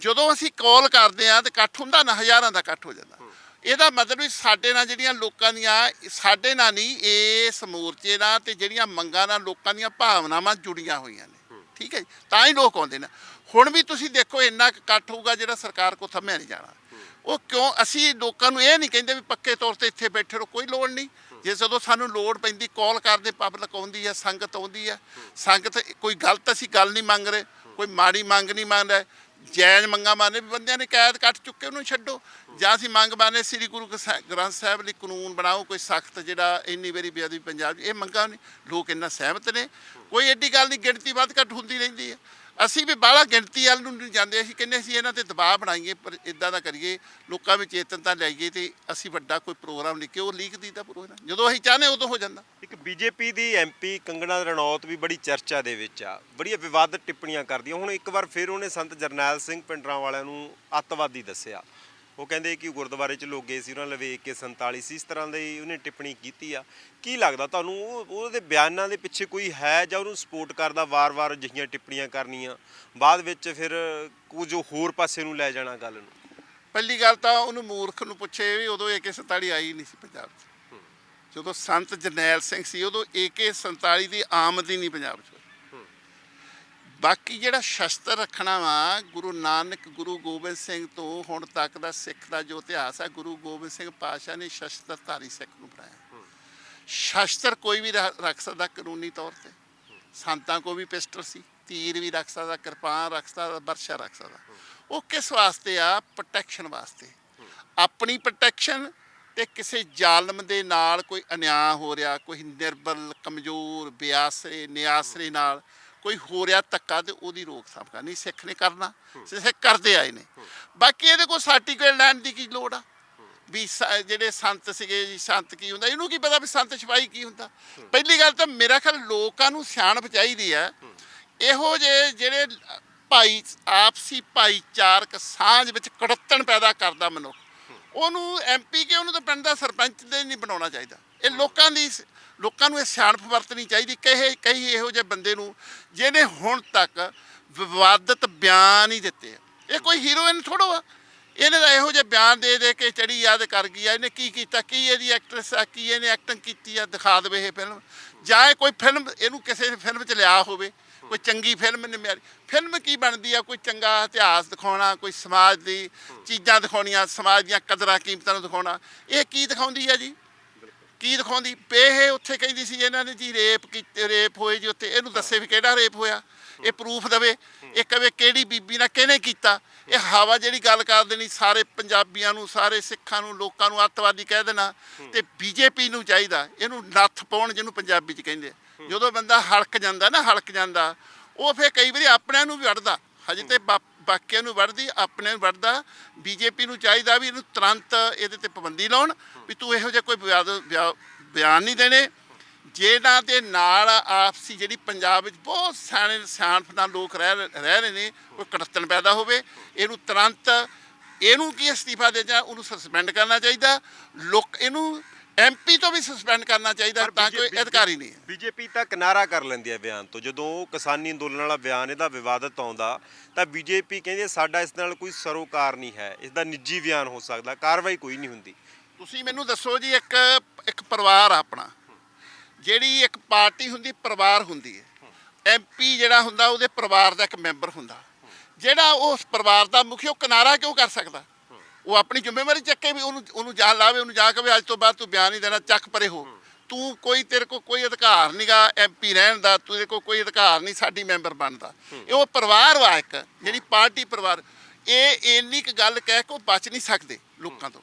ਜਦੋਂ ਅਸੀਂ ਕਾਲ ਕਰਦੇ ਆ ਤੇ ਇਕੱਠ ਹੁੰਦਾ ਨਾ ਹਜ਼ਾਰਾਂ ਦਾ ਇਕੱਠ ਹੋ ਜਾਂਦਾ। ਇਹਦਾ ਮਤਲਬ ਵੀ ਸਾਡੇ ਨਾਲ ਜਿਹੜੀਆਂ ਲੋਕਾਂ ਦੀਆਂ ਸਾਡੇ ਨਾਲ ਨਹੀਂ ਇਸ ਮੋਰਚੇ ਨਾਲ ਤੇ ਜਿਹੜੀਆਂ ਮੰਗਾਂ ਨਾਲ ਲੋਕਾਂ ਦੀਆਂ ਭਾਵਨਾਵਾਂ ਜੁੜੀਆਂ ਹੋਈਆਂ ਨੇ। ਠੀਕ ਹੈ ਜੀ? ਤਾਂ ਹੀ ਲੋਕ ਆਉਂਦੇ ਨੇ। ਹੁਣ ਵੀ ਤੁਸੀਂ ਦੇਖੋ ਇੰਨਾ ਇਕੱਠ ਹੋਊਗਾ ਜਿਹੜਾ ਸਰਕਾਰ ਕੋ ਥੰਮਿਆ ਨਹੀਂ ਜਾਣਾ। ਉਹ ਕਿਉਂ? ਅਸੀਂ ਲੋਕਾਂ ਨੂੰ ਇਹ ਨਹੀਂ ਕਹਿੰਦੇ ਵੀ ਪੱਕੇ ਤੌਰ ਤੇ ਇੱਥੇ ਬੈਠੇ ਰਹੋ ਕੋਈ ਲੋੜ ਨਹੀਂ। ਜੇ ਜਦੋਂ ਸਾਨੂੰ ਲੋੜ ਪੈਂਦੀ ਕਾਲ ਕਰਦੇ ਪਬਲਿਕ ਆਉਂਦੀ ਹੈ ਸੰਗਤ ਆਉਂਦੀ ਹੈ। ਸੰਗਤ ਕੋਈ ਗਲਤ ਅਸੀਂ ਗੱਲ ਨਹੀਂ ਮੰਗ ਰਹੇ ਕੋਈ ਮਾੜੀ ਮੰਗ ਨਹੀਂ ਮੰਗ ਰਹੇ। ਜਾਇਜ਼ ਮੰਗਾਂ ਮਾਨੇ ਵੀ ਬੰਦਿਆਂ ਨੇ ਕੈਦ ਕੱਟ ਚੁੱਕੇ, ਉਹਨੂੰ ਛੱਡੋ। ਜਾਂ ਅਸੀਂ ਮੰਗ ਮਾਨੇ ਸ੍ਰੀ ਗੁਰੂ ਗ੍ਰੰਥ ਸਾਹਿਬ ਲਈ ਕਾਨੂੰਨ ਬਣਾਓ, ਕੋਈ ਸਖਤ ਜਿਹੜਾ ਇੰਨੀ ਵਾਰੀ ਬੇਅਦਬੀ ਪੰਜਾਬ 'ਚ, ਇਹ ਮੰਗਾਂ ਨੇ। ਲੋਕ ਇੰਨਾ ਸਹਿਮਤ ਨੇ। ਕੋਈ ਐਡੀ ਗੱਲ ਨਹੀਂ, ਗਿਣਤੀ ਵੱਧ ਘੱਟ ਹੁੰਦੀ ਰਹਿੰਦੀ ਹੈ। ਅਸੀਂ ਵੀ ਬਾਹਲਾ ਗਿਣਤੀ ਵੱਲ ਨੂੰ ਨਹੀਂ ਜਾਂਦੇ, ਅਸੀਂ ਕਹਿੰਦੇ ਅਸੀਂ ਇਹਨਾਂ ਤੇ ਦਬਾਅ ਬਣਾਈਏ, ਪਰ ਇਦਾਂ ਦਾ ਕਰੀਏ, ਲੋਕਾਂ ਵਿੱਚ ਚੇਤਨਤਾ ਲਿਆਈਏ ਤੇ ਅਸੀਂ ਵੱਡਾ ਕੋਈ ਪ੍ਰੋਗਰਾਮ ਲਿਖੀਏ ਉਹ ਲੀਕ ਦੀ ਤਾਂ ਪ੍ਰੋਗਰਾਮ, ਜਦੋਂ ਅਸੀਂ ਚਾਹਨੇ ਉਦੋਂ ਹੋ ਜਾਂਦਾ। ਇੱਕ ਬੀਜੇਪੀ ਦੀ ਐਮਪੀ ਕੰਗਣਾ ਰਣੌਤ ਵੀ ਬੜੀ ਚਰਚਾ ਦੇ ਵਿੱਚ ਆ, ਬੜੀਆਂ ਵਿਵਾਦਤ ਟਿੱਪਣੀਆਂ ਕਰਦੀਆਂ ਹੁਣ ਇੱਕ ਵਾਰ ਫਿਰ ਉਹਨੇ ਸੰਤ ਜਰਨੈਲ ਸਿੰਘ ਪਿੰਡਰਾਂ ਵਾਲਿਆਂ ਨੂੰ ਅੱਤਵਾਦੀ ਦੱਸਿਆ। ਉਹ ਕਹਿੰਦੇ ਕਿ ਗੁਰਦੁਆਰੇ 'ਚ ਲੋਕ ਗਏ ਸੀ ਉਹਨਾਂ ਲਵੇ ਕੇ 47 ਸੀ ਇਸ ਤਰ੍ਹਾਂ ਦੀ ਉਹਨੇ ਟਿੱਪਣੀ ਕੀਤੀ ਆ। ਕੀ ਲੱਗਦਾ ਤੁਹਾਨੂੰ ਉਹ ਉਹਦੇ ਬਿਆਨਾਂ ਦੇ ਪਿੱਛੇ ਕੋਈ ਹੈ ਜਾਂ ਉਹਨੂੰ ਸਪੋਰਟ ਕਰਦਾ ਵਾਰ-ਵਾਰ ਅਜਿਹੀਆਂ ਟਿੱਪਣੀਆਂ ਕਰਨੀਆਂ? ਬਾਅਦ ਵਿੱਚ ਫਿਰ ਕੁਝ ਹੋਰ ਪਾਸੇ ਨੂੰ ਲੈ ਜਾਣਾ ਗੱਲ ਨੂੰ। ਪਹਿਲੀ ਗੱਲ ਤਾਂ ਉਹਨੂੰ ਮੂਰਖ ਨੂੰ ਪੁੱਛੇ ਵੀ ਉਦੋਂ AK47 ਆਈ ਨਹੀਂ ਸੀ ਪੰਜਾਬ 'ਚ। ਜਦੋਂ ਸੰਤ ਜਰਨੈਲ ਸਿੰਘ ਸੀ ਉਦੋਂ AK47 ਦੀ ਆਮਦ ਹੀ ਨਹੀਂ ਪੰਜਾਬ 'ਚ ਬਾਕੀ ਜਿਹੜਾ ਸ਼ਸਤਰ ਰੱਖਣਾ ਵਾ ਗੁਰੂ ਨਾਨਕ ਗੁਰੂ ਗੋਬਿੰਦ ਸਿੰਘ ਤੋਂ ਹੁਣ ਤੱਕ ਦਾ ਸਿੱਖ ਦਾ ਜੋ ਇਤਿਹਾਸ ਹੈ ਗੁਰੂ ਗੋਬਿੰਦ ਸਿੰਘ ਪਾਤਸ਼ਾਹ ਨੇ ਸ਼ਸਤਰਧਾਰੀ ਸਿੱਖ ਨੂੰ ਬਣਾਇਆ। ਸ਼ਸਤਰ ਕੋਈ ਵੀ ਰੱਖ ਸਕਦਾ ਕਾਨੂੰਨੀ ਤੌਰ ਤੇ। ਸੰਤਾਂ ਕੋ ਵੀ ਪਿਸਟਲ ਸੀ ਤੀਰ ਵੀ ਰੱਖ ਸਕਦਾ ਕਿਰਪਾਨ ਰੱਖ ਸਕਦਾ ਬਰਸ਼ਾ ਰੱਖ ਸਕਦਾ। ਉਹ ਕਿਸ ਵਾਸਤੇ ਆ? ਪ੍ਰੋਟੈਕਸ਼ਨ ਵਾਸਤੇ। ਆਪਣੀ ਪ੍ਰੋਟੈਕਸ਼ਨ ਤੇ ਕਿਸੇ ਜ਼ਾਲਮ ਦੇ ਨਾਲ ਕੋਈ ਅਨਿਆਂ ਹੋ ਰਿਹਾ ਕੋਈ ਨਿਰਬਲ ਕਮਜ਼ੋਰ ਬਿਆਸਰੇ ਨਿਆਸਰੇ ਨਾਲ ਕੋਈ ਹੋ ਰਿਹਾ ਧੱਕਾ ਤੇ ਉਹਦੀ ਰੋਕਥਾਮ ਕਰਨੀ ਸਿੱਖ ਨੇ ਕਰਨਾ ਸਿੱਖ ਕਰਦੇ ਆਏ ਨੇ। ਬਾਕੀ ਇਹਦੇ ਕੋਲ ਸਰਟੀਫਿਕੇਟ ਲੈਣ ਦੀ ਕੀ ਲੋੜ ਆ? ਵੀ ਜਿਹੜੇ ਸੰਤ ਸੀਗੇ ਜੀ ਸੰਤ ਕੀ ਹੁੰਦਾ? ਇਹਨੂੰ ਕੀ ਪਤਾ ਵੀ ਸੰਤ ਸਿਪਾਹੀ ਕੀ ਹੁੰਦਾ? ਪਹਿਲੀ ਗੱਲ ਤਾਂ ਮੇਰਾ ਖਿਆਲ ਲੋਕਾਂ ਨੂੰ ਸਿਆਣਪ ਚਾਹੀਦੀ ਹੈ। ਇਹੋ ਜਿਹੇ ਜਿਹੜੇ ਭਾਈ ਆਪਸੀ ਭਾਈਚਾਰਕ ਸਾਂਝ ਵਿੱਚ ਕੜੱਤਣ ਪੈਦਾ ਕਰਦਾ ਮਨੁੱਖ ਉਹਨੂੰ ਐਮਪੀ ਕੇ ਉਹਨੂੰ ਤਾਂ ਪਿੰਡ ਦਾ ਸਰਪੰਚ ਦੇ ਨਹੀਂ ਬਣਾਉਣਾ ਚਾਹੀਦਾ। ਇਹ ਲੋਕਾਂ ਦੀ ਲੋਕਾਂ ਨੂੰ ਇਹ ਸਿਆਣਪ ਵਰਤਣੀ ਚਾਹੀਦੀ, ਕਹੇ ਕਈ ਇਹੋ ਜਿਹੇ ਬੰਦੇ ਨੂੰ ਜਿਹਨੇ ਹੁਣ ਤੱਕ ਵਿਵਾਦਤ ਬਿਆਨ ਹੀ ਦਿੱਤੇ ਇਹ ਕੋਈ ਹੀਰੋਇਨ ਥੋੜੋ ਆ ਇਹਨੇ ਤਾਂ ਇਹੋ ਜਿਹੇ ਬਿਆਨ ਦੇ ਦੇ ਕੇ ਚੜੀ ਯਾਦ ਕਰ ਗਈ ਆ। ਇਹਨੇ ਕੀ ਕੀਤਾ? ਕੀ ਇਹਦੀ ਐਕਟਰੈਸ ਆ? ਕੀ ਇਹਨੇ ਐਕਟਿੰਗ ਕੀਤੀ ਆ? ਦਿਖਾ ਦੇਵੇ ਇਹ ਫਿਲਮ ਜਾਂ ਇਹ ਕੋਈ ਫਿਲਮ ਇਹਨੂੰ ਕਿਸੇ ਫਿਲਮ 'ਚ ਲਿਆ ਹੋਵੇ। ਕੋਈ ਚੰਗੀ ਫਿਲਮ ਨੇ ਮਿਆਰੀ। ਫਿਲਮ ਕੀ ਬਣਦੀ ਆ? ਕੋਈ ਚੰਗਾ ਇਤਿਹਾਸ ਦਿਖਾਉਣਾ, ਕੋਈ ਸਮਾਜ ਦੀ ਚੀਜ਼ਾਂ ਦਿਖਾਉਣੀਆਂ, ਸਮਾਜ ਦੀਆਂ ਕਦਰਾਂ, ਕੀਮਤਾਂ ਨੂੰ ਦਿਖਾਉਣਾ। ਇਹ ਕੀ ਦਿਖਾਉਂਦੀ ਆ ਜੀ? ਕੀ ਦਿਖਾਉਂਦੀ? ਪੇ ਉੱਥੇ ਕਹਿੰਦੀ ਸੀ, ਇਹਨਾਂ ਨੇ ਜੀ ਰੇਪ ਕੀਤੇ, ਰੇਪ ਹੋਏ ਜੀ ਉੱਥੇ। ਇਹਨੂੰ ਦੱਸੇ ਵੀ ਕਿਹੜਾ ਰੇਪ ਹੋਇਆ। ਇਹ ਪ੍ਰੂਫ ਦਵੇ। ਇਹ ਕਵੇ ਕਿਹੜੀ ਬੀਬੀ ਨਾਲ ਕਿਹਨੇ ਕੀਤਾ? ਇਹ ਹਵਾ ਜਿਹੜੀ ਗੱਲ ਕਰ ਦੇਣੀ, ਸਾਰੇ ਪੰਜਾਬੀਆਂ ਨੂੰ, ਸਾਰੇ ਸਿੱਖਾਂ ਨੂੰ, ਲੋਕਾਂ ਨੂੰ ਅੱਤਵਾਦੀ ਕਹਿ ਦੇਣਾ। ਤੇ ਬੀਜੇਪੀ ਨੂੰ ਚਾਹੀਦਾ। ਇਹਨੂੰ ਨੱਥ ਪਾਉਣ ਜਿਹਨੂੰ ਪੰਜਾਬੀ ਚ ਕਹਿੰਦੇ ਜਦੋਂ ਬੰਦਾ ਹਲਕ ਜਾਂਦਾ ਨਾ, ਹਲਕ ਜਾਂਦਾ, ਉਹ ਫੇਰ ਕਈ ਵਾਰੀ ਆਪਣਿਆਂ ਨੂੰ ਵੀ ਵੜਦਾ ਹਜੇ ਤੇ ਬਾ- ਬਾਕੀਆਂ ਨੂੰ ਵੜਦੀ, ਆਪਣੇ ਨੂੰ ਵੜਦਾ, ਬੀਜੇਪੀ ਨੂੰ ਚਾਹੀਦਾ ਵੀ ਇਹਨੂੰ ਤੁਰੰਤ ਇਹਦੇ ਤੇ ਪਾਬੰਦੀ ਲਾਉਣ ਵੀ ਤੂੰ ਇਹੋ ਜਿਹਾ ਕੋਈ ਬਿਆਦ- ਬਿਆਨ ਨਹੀਂ ਦੇਣੇ। ਜਿਹਨਾਂ ਦੇ ਨਾਲ ਆਪਸੀ ਜਿਹੜੀ ਪੰਜਾਬ ਵਿੱਚ ਬਹੁਤ ਸਿਆਣੇ ਸਿਆਣਪ ਨਾਲ ਲੋਕ ਰਹਿ ਰਹਿ ਰਹੇ ਨੇ, ਕੋਈ ਕੜਤਨ ਪੈਦਾ ਹੋਵੇ, ਇਹਨੂੰ ਤੁਰੰਤ ਇਹਨੂੰ ਕੀ ਅਸਤੀਫਾ ਦੇ ਜਾਂ ਉਹਨੂੰ ਸਸਪੈਂਡ ਕਰਨਾ ਚਾਹੀਦਾ। ਲੋਕ ਇਹਨੂੰ ਐਮਪੀ ਤੋਂ ਵੀ ਸਸਪੈਂਡ ਕਰਨਾ ਚਾਹੀਦਾ ਤਾਂ ਕੋਈ ਅਧਿਕਾਰੀ ਨਹੀਂ ਬੀਜੇਪੀ ਤਾਂ ਕਿਨਾਰਾ ਕਰ ਲੈਂਦੀ ਹੈ ਬਿਆਨ ਤੋਂ। ਜਦੋਂ ਉਹ ਕਿਸਾਨੀ ਅੰਦੋਲਨ ਵਾਲਾ ਬਿਆਨ ਇਹਦਾ ਵਿਵਾਦਤ ਆਉਂਦਾ ਤਾਂ ਬੀਜੇਪੀ ਕਹਿੰਦੀ ਸਾਡਾ ਇਸ ਨਾਲ ਕੋਈ ਸਰੋਕਾਰ ਨਹੀਂ ਹੈ। ਇਸ ਦਾ ਨਿੱਜੀ ਬਿਆਨ ਹੋ ਸਕਦਾ ਕਾਰਵਾਈ ਕੋਈ ਨਹੀਂ ਹੁੰਦੀ। ਤੁਸੀਂ ਮੈਨੂੰ ਦੱਸੋ ਜੀ ਇੱਕ ਇੱਕ ਪਰਿਵਾਰ ਆ ਆਪਣਾ ਜਿਹੜੀ ਇੱਕ ਪਾਰਟੀ ਹੁੰਦੀ ਪਰਿਵਾਰ ਹੁੰਦੀ ਹੈ। ਐਮਪੀ ਜਿਹੜਾ ਹੁੰਦਾ ਉਹਦੇ ਪਰਿਵਾਰ ਦਾ ਇੱਕ ਮੈਂਬਰ ਹੁੰਦਾ। ਜਿਹੜਾ ਉਸ ਪਰਿਵਾਰ ਦਾ ਮੁਖੀ ਉਹ ਕਿਨਾਰਾ ਕਿਉਂ ਕਰ ਸਕਦਾ? ਉਹ ਆਪਣੀ ਜ਼ਿੰਮੇਵਾਰੀ ਚੱਕੇ ਵੀ ਉਹਨੂੰ ਉਹਨੂੰ ਜਾ ਲਾਵੇ ਉਹਨੂੰ ਜਾ ਕੇ ਵੀ ਅੱਜ ਤੋਂ ਬਾਅਦ ਤੂੰ ਬਿਆਨ ਨਹੀਂ ਦੇਣਾ ਚੱਕ ਪਰੇ ਹੋ। ਤੂੰ ਕੋਈ ਤੇਰੇ ਕੋਲ ਕੋਈ ਅਧਿਕਾਰ ਨਹੀਂਗਾ ਐਮਪੀ ਰਹਿਣ ਦਾ ਤੇਰੇ ਕੋਲ ਕੋਈ ਅਧਿਕਾਰ ਨਹੀਂ ਸਾਡੀ ਮੈਂਬਰ ਬਣਦਾ। ਇਹ ਉਹ ਪਰਿਵਾਰ ਵਾ ਇੱਕ ਜਿਹੜੀ ਪਾਰਟੀ ਪਰਿਵਾਰ। ਇਹ ਇੰਨੀ ਕੁ ਗੱਲ ਕਹਿ ਕੇ ਉਹ ਬਚ ਨਹੀਂ ਸਕਦੇ ਲੋਕਾਂ ਤੋਂ।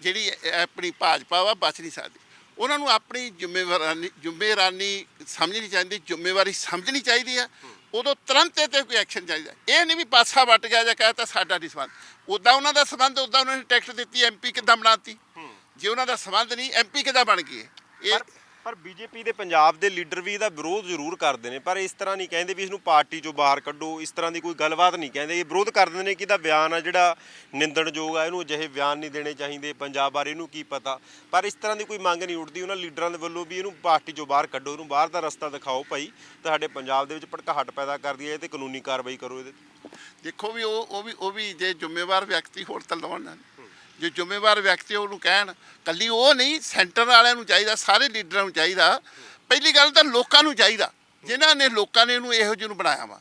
ਜਿਹੜੀ ਆਪਣੀ ਭਾਜਪਾ ਵਾ ਬਚ ਨਹੀਂ ਸਕਦੀ। ਉਹਨਾਂ ਨੂੰ ਆਪਣੀ ਜ਼ਿੰਮੇਵਾਰੀ ਜ਼ਿੰਮੇਵਾਰੀ ਸਮਝਣੀ ਚਾਹੀਦੀ ਜ਼ਿੰਮੇਵਾਰੀ ਸਮਝਣੀ ਚਾਹੀਦੀ ਆ। ਉਦੋਂ ਤੁਰੰਤ ਇਹ ਤੇ ਕੋਈ ਐਕਸ਼ਨ ਚਾਹੀਦਾ ਇਹ ਨਹੀਂ ਵੀ ਪਾਸਾ ਵੱਟ ਗਿਆ ਜਾਂ ਕਹਤਾ ਸਾਡਾ ਨਹੀਂ ਸੰਬੰਧ। ਉਦਾਂ ਉਹਨਾਂ ਦਾ ਸੰਬੰਧ ਉਦਾਂ ਉਹਨਾਂ ਨੇ ਟੈਕਸ ਦਿੱਤੀ ਐਮਪੀ ਕਿੱਦਾਂ ਬਣਾਤੀ? ਜੇ ਉਹਨਾਂ ਦਾ ਸੰਬੰਧ ਨਹੀਂ ਐਮਪੀ ਕਿੱਦਾਂ ਬਣ ਗਈ ਇਹ? ਇਹ ਪਰ ਪਰ ਬੀਜੇਪੀ ਦੇ ਪੰਜਾਬ ਦੇ ਲੀਡਰ ਵੀ ਇਹਦਾ ਵਿਰੋਧ ਜ਼ਰੂਰ ਕਰਦੇ ਨੇ, ਪਰ ਇਸ ਤਰ੍ਹਾਂ ਨਹੀਂ ਕਹਿੰਦੇ ਵੀ ਇਸ ਨੂੰ ਪਾਰਟੀ ਚੋਂ ਬਾਹਰ ਕੱਢੋ, ਇਸ ਤਰ੍ਹਾਂ ਦੀ ਕੋਈ ਗੱਲਬਾਤ ਨਹੀਂ ਕਹਿੰਦੇ। ਇਹ ਵਿਰੋਧ ਕਰਦੇ ਨੇ ਕਿ ਇਹਦਾ ਬਿਆਨ ਆ ਜਿਹੜਾ ਨਿੰਦਣਯੋਗ ਆ, ਇਹਨੂੰ ਅਜਿਹੇ ਬਿਆਨ ਨਹੀਂ ਦੇਣੇ ਚਾਹੀਦੇ, ਪੰਜਾਬ ਬਾਰੇ ਇਹਨੂੰ ਕੀ ਪਤਾ। ਪਰ ਇਸ ਤਰ੍ਹਾਂ ਦੀ ਕੋਈ ਮੰਗ ਨਹੀਂ ਉੱਠਦੀ, ਉਹਨਾਂ ਲੀਡਰਾਂ ਦੇ ਵੱਲੋਂ ਵੀ ਇਹਨੂੰ ਪਾਰਟੀ ਚੋਂ ਬਾਹਰ ਕੱਢੋ, ਇਹਨੂੰ ਬਾਹਰ ਦਾ ਰਸਤਾ ਦਿਖਾਓ ਭਾਈ। ਤੁਹਾਡੇ ਪੰਜਾਬ ਦੇ ਵਿੱਚ ਭੜਕਾਹਟ ਪੈਦਾ ਕਰਦੀ ਹੈ, ਇਹ ਤੇ ਕਾਨੂੰਨੀ ਕਾਰਵਾਈ ਕਰੋ ਇਹਦੇ ਦੇਖੋ ਵੀ ਉਹ ਉਹ ਵੀ ਉਹ ਵੀ ਜੇ ਜ਼ਿੰਮੇਵਾਰ ਵਿਅਕਤੀ ਹੋਰ ਤਾਂ ਲਾਉਣ ਨਾ ਜੇ ਜ਼ਿੰਮੇਵਾਰ ਵਿਅਕਤੀ ਉਹਨੂੰ ਕਹਿਣ, ਕੱਲੀ ਉਹ ਨਹੀਂ, ਸੈਂਟਰ ਵਾਲਿਆਂ ਨੂੰ ਚਾਹੀਦਾ, ਸਾਰੇ ਲੀਡਰਾਂ ਨੂੰ ਚਾਹੀਦਾ। ਪਹਿਲੀ ਗੱਲ ਤਾਂ ਲੋਕਾਂ ਨੂੰ ਚਾਹੀਦਾ, ਜਿਨ੍ਹਾਂ ਨੇ ਲੋਕਾਂ ਨੇ ਇਹਨੂੰ ਇਹੋ ਜਿਹੇ ਨੂੰ ਬਣਾਇਆ ਵਾ।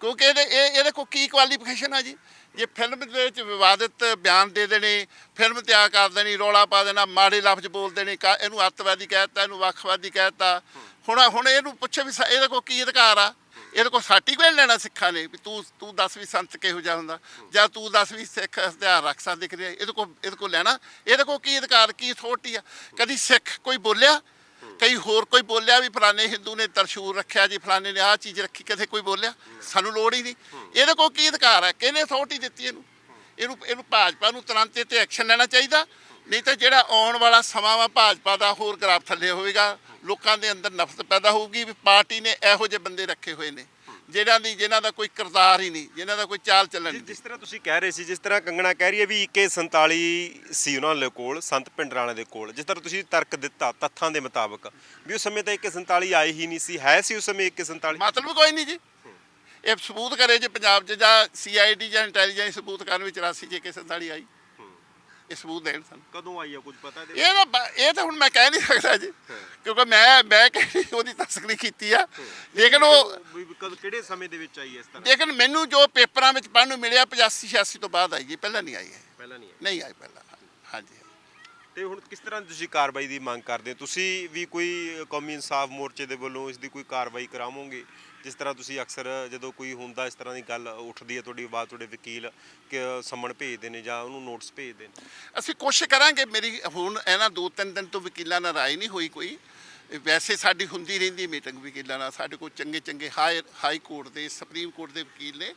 ਕਿਉਂਕਿ ਇਹਦੇ, ਇਹ, ਇਹਦੇ ਕੋਲ ਕੀ ਕੁਆਲੀਫਿਕੇਸ਼ਨ ਆ ਜੀ? ਜੇ ਫਿਲਮ ਦੇ ਵਿੱਚ ਵਿਵਾਦਿਤ ਬਿਆਨ ਦੇ ਦੇਣੇ ਫਿਲਮ ਤਿਆਰ ਕਰ ਦੇਣੀ, ਰੌਲਾ ਪਾ ਦੇਣਾ, ਮਾੜੇ ਲਫ਼ਜ਼ ਬੋਲ ਦੇਣੇ, ਕਾ- ਇਹਨੂੰ ਅੱਤਵਾਦੀ ਕਹਿਤਾ ਇਹਨੂੰ ਵੱਖਵਾਦੀ ਕਹਿਤਾ ਹੁਣ ਹੁਣ ਇਹਨੂੰ ਪੁੱਛੇ ਵੀ ਸਾ- ਇਹਦੇ ਕੋਲ ਕੀ ਅਧਿਕਾਰ ਆ? ਇਹਦੇ ਕੋਲ ਸਰਟੀਫਿਕੇਟ ਲੈਣਾ ਸਿੱਖਾਂ ਨੇ ਵੀ ਤੂੰ ਤੂੰ ਦੱਸ ਵੀ ਸੰਤ ਕਿਹੋ ਜਿਹਾ ਹੁੰਦਾ, ਜਾਂ ਤੂੰ ਦੱਸ ਵੀ ਸਿੱਖ ਹਥਿਆਰ ਰੱਖ ਸਕਦੇ ਕਿ ਇਹਦੇ ਕੋਲ ਇਹਦੇ ਕੋਲ ਲੈਣਾ। ਇਹਦੇ ਕੋਲ ਕੀ ਅਧਿਕਾਰ, ਕੀ ਅਥਾਰਟੀ ਆ? ਕਦੀ ਸਿੱਖ ਕੋਈ ਬੋਲਿਆ? ਕਈ ਹੋਰ ਕੋਈ ਬੋਲਿਆ ਵੀ ਫਲਾਣੇ ਹਿੰਦੂ ਨੇ ਤਰਸ਼ੂਰ ਰੱਖਿਆ ਜੀ, ਫਲਾਣੇ ਨੇ ਆਹ ਚੀਜ਼ ਰੱਖੀ ਕਦੇ ਕੋਈ ਬੋਲਿਆ? ਸਾਨੂੰ ਲੋੜ ਹੀ ਨਹੀਂ। ਇਹਦੇ ਕੋਲ ਕੀ ਅਧਿਕਾਰ ਹੈ ਕਿਹਨੇ ਅਥਾਰਟੀ ਦਿੱਤੀ ਇਹਨੂੰ? ਇਹਨੂੰ ਇਹਨੂੰ ਭਾਜਪਾ ਨੂੰ ਤੁਰੰਤ ਤੇ ਐਕਸ਼ਨ ਲੈਣਾ ਚਾਹੀਦਾ। ਨਹੀਂ ਤਾਂ ਜਿਹੜਾ ਆਉਣ ਵਾਲਾ ਸਮਾਂ ਵਾ ਭਾਜਪਾ ਦਾ ਹੋਰ ਗ੍ਰਾਫ ਥੱਲੇ ਹੋਵੇਗਾ ਲੋਕਾਂ ਦੇ ਅੰਦਰ ਨਫ਼ਰਤ ਪੈਦਾ ਹੋਊਗੀ ਵੀ ਪਾਰਟੀ ਨੇ ਇਹੋ ਜਿਹੇ ਬੰਦੇ ਰੱਖੇ ਹੋਏ ਨੇ ਜਿਹਨਾਂ ਦੀ ਜਿਨ੍ਹਾਂ ਦਾ ਕੋਈ ਕਿਰਦਾਰ ਹੀ ਨਹੀਂ ਜਿਨ੍ਹਾਂ ਦਾ ਕੋਈ ਚਾਲ ਚੱਲਣ ਨਹੀਂ। ਜਿਸ ਤਰ੍ਹਾਂ ਤੁਸੀਂ ਕਹਿ ਰਹੇ ਸੀ ਜਿਸ ਤਰ੍ਹਾਂ ਕੰਗਣਾ ਕਹਿ ਰਹੀ ਹੈ ਵੀ 2147 ਸੀ ਉਹਨਾਂ ਦੇ ਕੋਲ ਸੰਤ ਪਿੰਡਰਾਣੇ ਦੇ ਕੋਲ ਜਿਸ ਤਰ੍ਹਾਂ ਤੁਸੀਂ ਤਰਕ ਦਿੱਤਾ ਤੱਥਾਂ ਦੇ ਮੁਤਾਬਕ ਵੀ ਉਸ ਸਮੇਂ ਤਾਂ 2147 ਆਈ ਹੀ ਨਹੀਂ ਸੀ ਹੈ ਸੀ ਉਸ ਸਮੇਂ 2147 ਮਤਲਬ ਕੋਈ ਨਹੀਂ ਜੀ। ਇਹ ਸਬੂਤ ਕਰੇ ਜੇ ਪੰਜਾਬ 'ਚ ਜਾਂ ਸੀਆਈਡੀ ਜਾਂ ਇੰਟੈਲੀਜੈਂਸ ਸਬੂਤ ਕਰਨ ਵਿੱਚ 84 ਜੇ ਕੇ 47 ਆਈ। ਇਹ ਸਬੂਤ ਦੇਣ ਸਾਨੂੰ। ਕਦੋਂ ਆਈ ਆ ਕੁਝ ਪਤਾ ਇਹਦੇ ਇਹ ਤਾਂ ਇਹ ਤਾਂ ਹੁਣ ਮੈਂ ਕਹਿ ਨਹੀਂ ਸਕਦਾ ਜੀ ਕਿਉਂਕਿ ਮੈਂ ਮੈਂ ਕਿਹੜੀ ਉਹਦੀ ਤਸਕਰੀ ਕੀਤੀ ਆ। ਲੇਕਿਨ ਉਹ ਕਦ ਕਿਹੜੇ ਸਮੇਂ ਦੇ ਵਿੱਚ ਆਈ ਇਸ ਤਰ੍ਹਾਂ? ਲੇਕਿਨ ਮੈਨੂੰ ਜੋ ਪੇਪਰਾਂ ਵਿੱਚ ਪੜ੍ਹਨ ਨੂੰ ਮਿਲਿਆ 85 86 ਤੋਂ ਬਾਅਦ ਆਈ ਜੀ ਪਹਿਲਾਂ ਨਹੀਂ ਆਈ ਹੈ ਪਹਿਲਾਂ ਨਹੀਂ ਆਈ। ਨਹੀਂ ਆਈ ਪਹਿਲਾਂ ਹਾਂਜੀ। ਤੇ ਹੁਣ ਕਿਸ ਤਰ੍ਹਾਂ ਤੁਸੀਂ ਕਾਰਵਾਈ ਦੀ ਮੰਗ ਕਰਦੇ ਹੋ? ਤੁਸੀਂ ਵੀ ਕੋਈ ਕੌਮੀ ਇਨਸਾਫ ਮੋਰਚੇ ਦੇ ਵੱਲੋਂ ਇਸ ਦੀ ਕੋਈ ਕਾਰਵਾਈ ਕਰਾਵੋਗੇ? ਜਿਸ ਤਰ੍ਹਾਂ ਤੁਸੀਂ ਅਕਸਰ ਜਦੋਂ ਕੋਈ ਹੁੰਦਾ ਇਸ ਤਰ੍ਹਾਂ ਦੀ ਗੱਲ ਉੱਠਦੀ ਹੈ, ਤੁਹਾਡੀ ਆਵਾਜ਼ ਤੁਹਾਡੇ ਵਕੀਲ ਕਿ ਸੰਮਣ ਭੇਜਦੇ ਨੇ ਜਾਂ ਉਹਨੂੰ ਨੋਟਿਸ ਭੇਜਦੇ ਨੇ? ਅਸੀਂ ਕੋਸ਼ਿਸ਼ ਕਰਾਂਗੇ, ਮੇਰੀ ਹੁਣ ਇਹਨਾਂ ਦੋ ਤਿੰਨ ਦਿਨ ਤੋਂ ਵਕੀਲਾਂ ਨਾਲ ਰਾਏ ਨਹੀਂ ਹੋਈ ਕੋਈ। ਵੈਸੇ ਸਾਡੀ ਹੁੰਦੀ ਰਹਿੰਦੀ ਮੀਟਿੰਗ ਵਕੀਲਾਂ ਨਾਲ, ਸਾਡੇ ਕੋਲ ਚੰਗੇ ਚੰਗੇ ਹਾਈ ਹਾਈ ਕੋਰਟ ਦੇ, ਸੁਪਰੀਮ ਕੋਰਟ ਦੇ ਵਕੀਲ ਨੇ।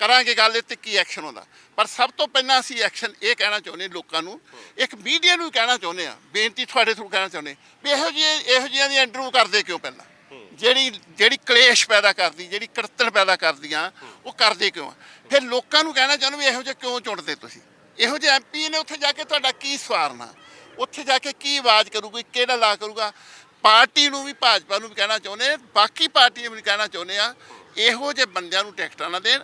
ਕਰਾਂਗੇ ਗੱਲ ਇਹ ਤੇ ਕੀ ਐਕਸ਼ਨ ਹੁੰਦਾ। ਪਰ ਸਭ ਤੋਂ ਪਹਿਲਾਂ ਅਸੀਂ ਐਕਸ਼ਨ ਇਹ ਕਹਿਣਾ ਚਾਹੁੰਦੇ ਲੋਕਾਂ ਨੂੰ, ਇੱਕ ਮੀਡੀਆ ਨੂੰ ਕਹਿਣਾ ਚਾਹੁੰਦੇ ਆ ਬੇਨਤੀ ਤੁਹਾਡੇ ਥਰੂ ਕਹਿਣਾ ਚਾਹੁੰਦੇ ਵੀ ਇਹੋ ਜਿਹੇ, ਇਹੋ ਜਿਹੀਆਂ ਦੀ ਇੰਟਰਵਿਊ ਕਰਦੇ ਕਿਉਂ ਪਹਿਲਾਂ? ਜਿਹੜੀ ਜਿਹੜੀ ਕਲੇਸ਼ ਪੈਦਾ ਕਰਦੀ, ਜਿਹੜੀ ਕੜਤਣ ਪੈਦਾ ਕਰਦੀਆਂ, ਉਹ ਕਰਦੇ ਕਿਉਂ ਆ? ਫਿਰ ਲੋਕਾਂ ਨੂੰ ਕਹਿਣਾ ਚਾਹੁੰਦੇ ਵੀ ਇਹੋ ਜਿਹੇ ਕਿਉਂ ਚੁਣਦੇ ਤੁਸੀਂ? ਇਹੋ ਜਿਹੇ ਐਮਪੀ ਨੇ ਉੱਥੇ ਜਾ ਕੇ ਤੁਹਾਡਾ ਕੀ ਸਵਾਰਨਾ? ਉੱਥੇ ਜਾ ਕੇ ਕੀ ਆਵਾਜ਼ ਕਰੂਗੀ, ਕਿਹੜਾ ਲਾ ਕਰੂਗਾ? ਪਾਰਟੀ ਨੂੰ ਵੀ ਭਾਜਪਾ ਨੂੰ ਵੀ ਕਹਿਣਾ ਚਾਹੁੰਦੇ ਬਾਕੀ ਪਾਰਟੀਆਂ ਨੂੰ ਵੀ ਕਹਿਣਾ ਚਾਹੁੰਦੇ ਆ, ਇਹੋ ਜਿਹੇ ਬੰਦਿਆਂ ਨੂੰ ਟਿਕਟਾਂ ਨਾ ਦੇਣ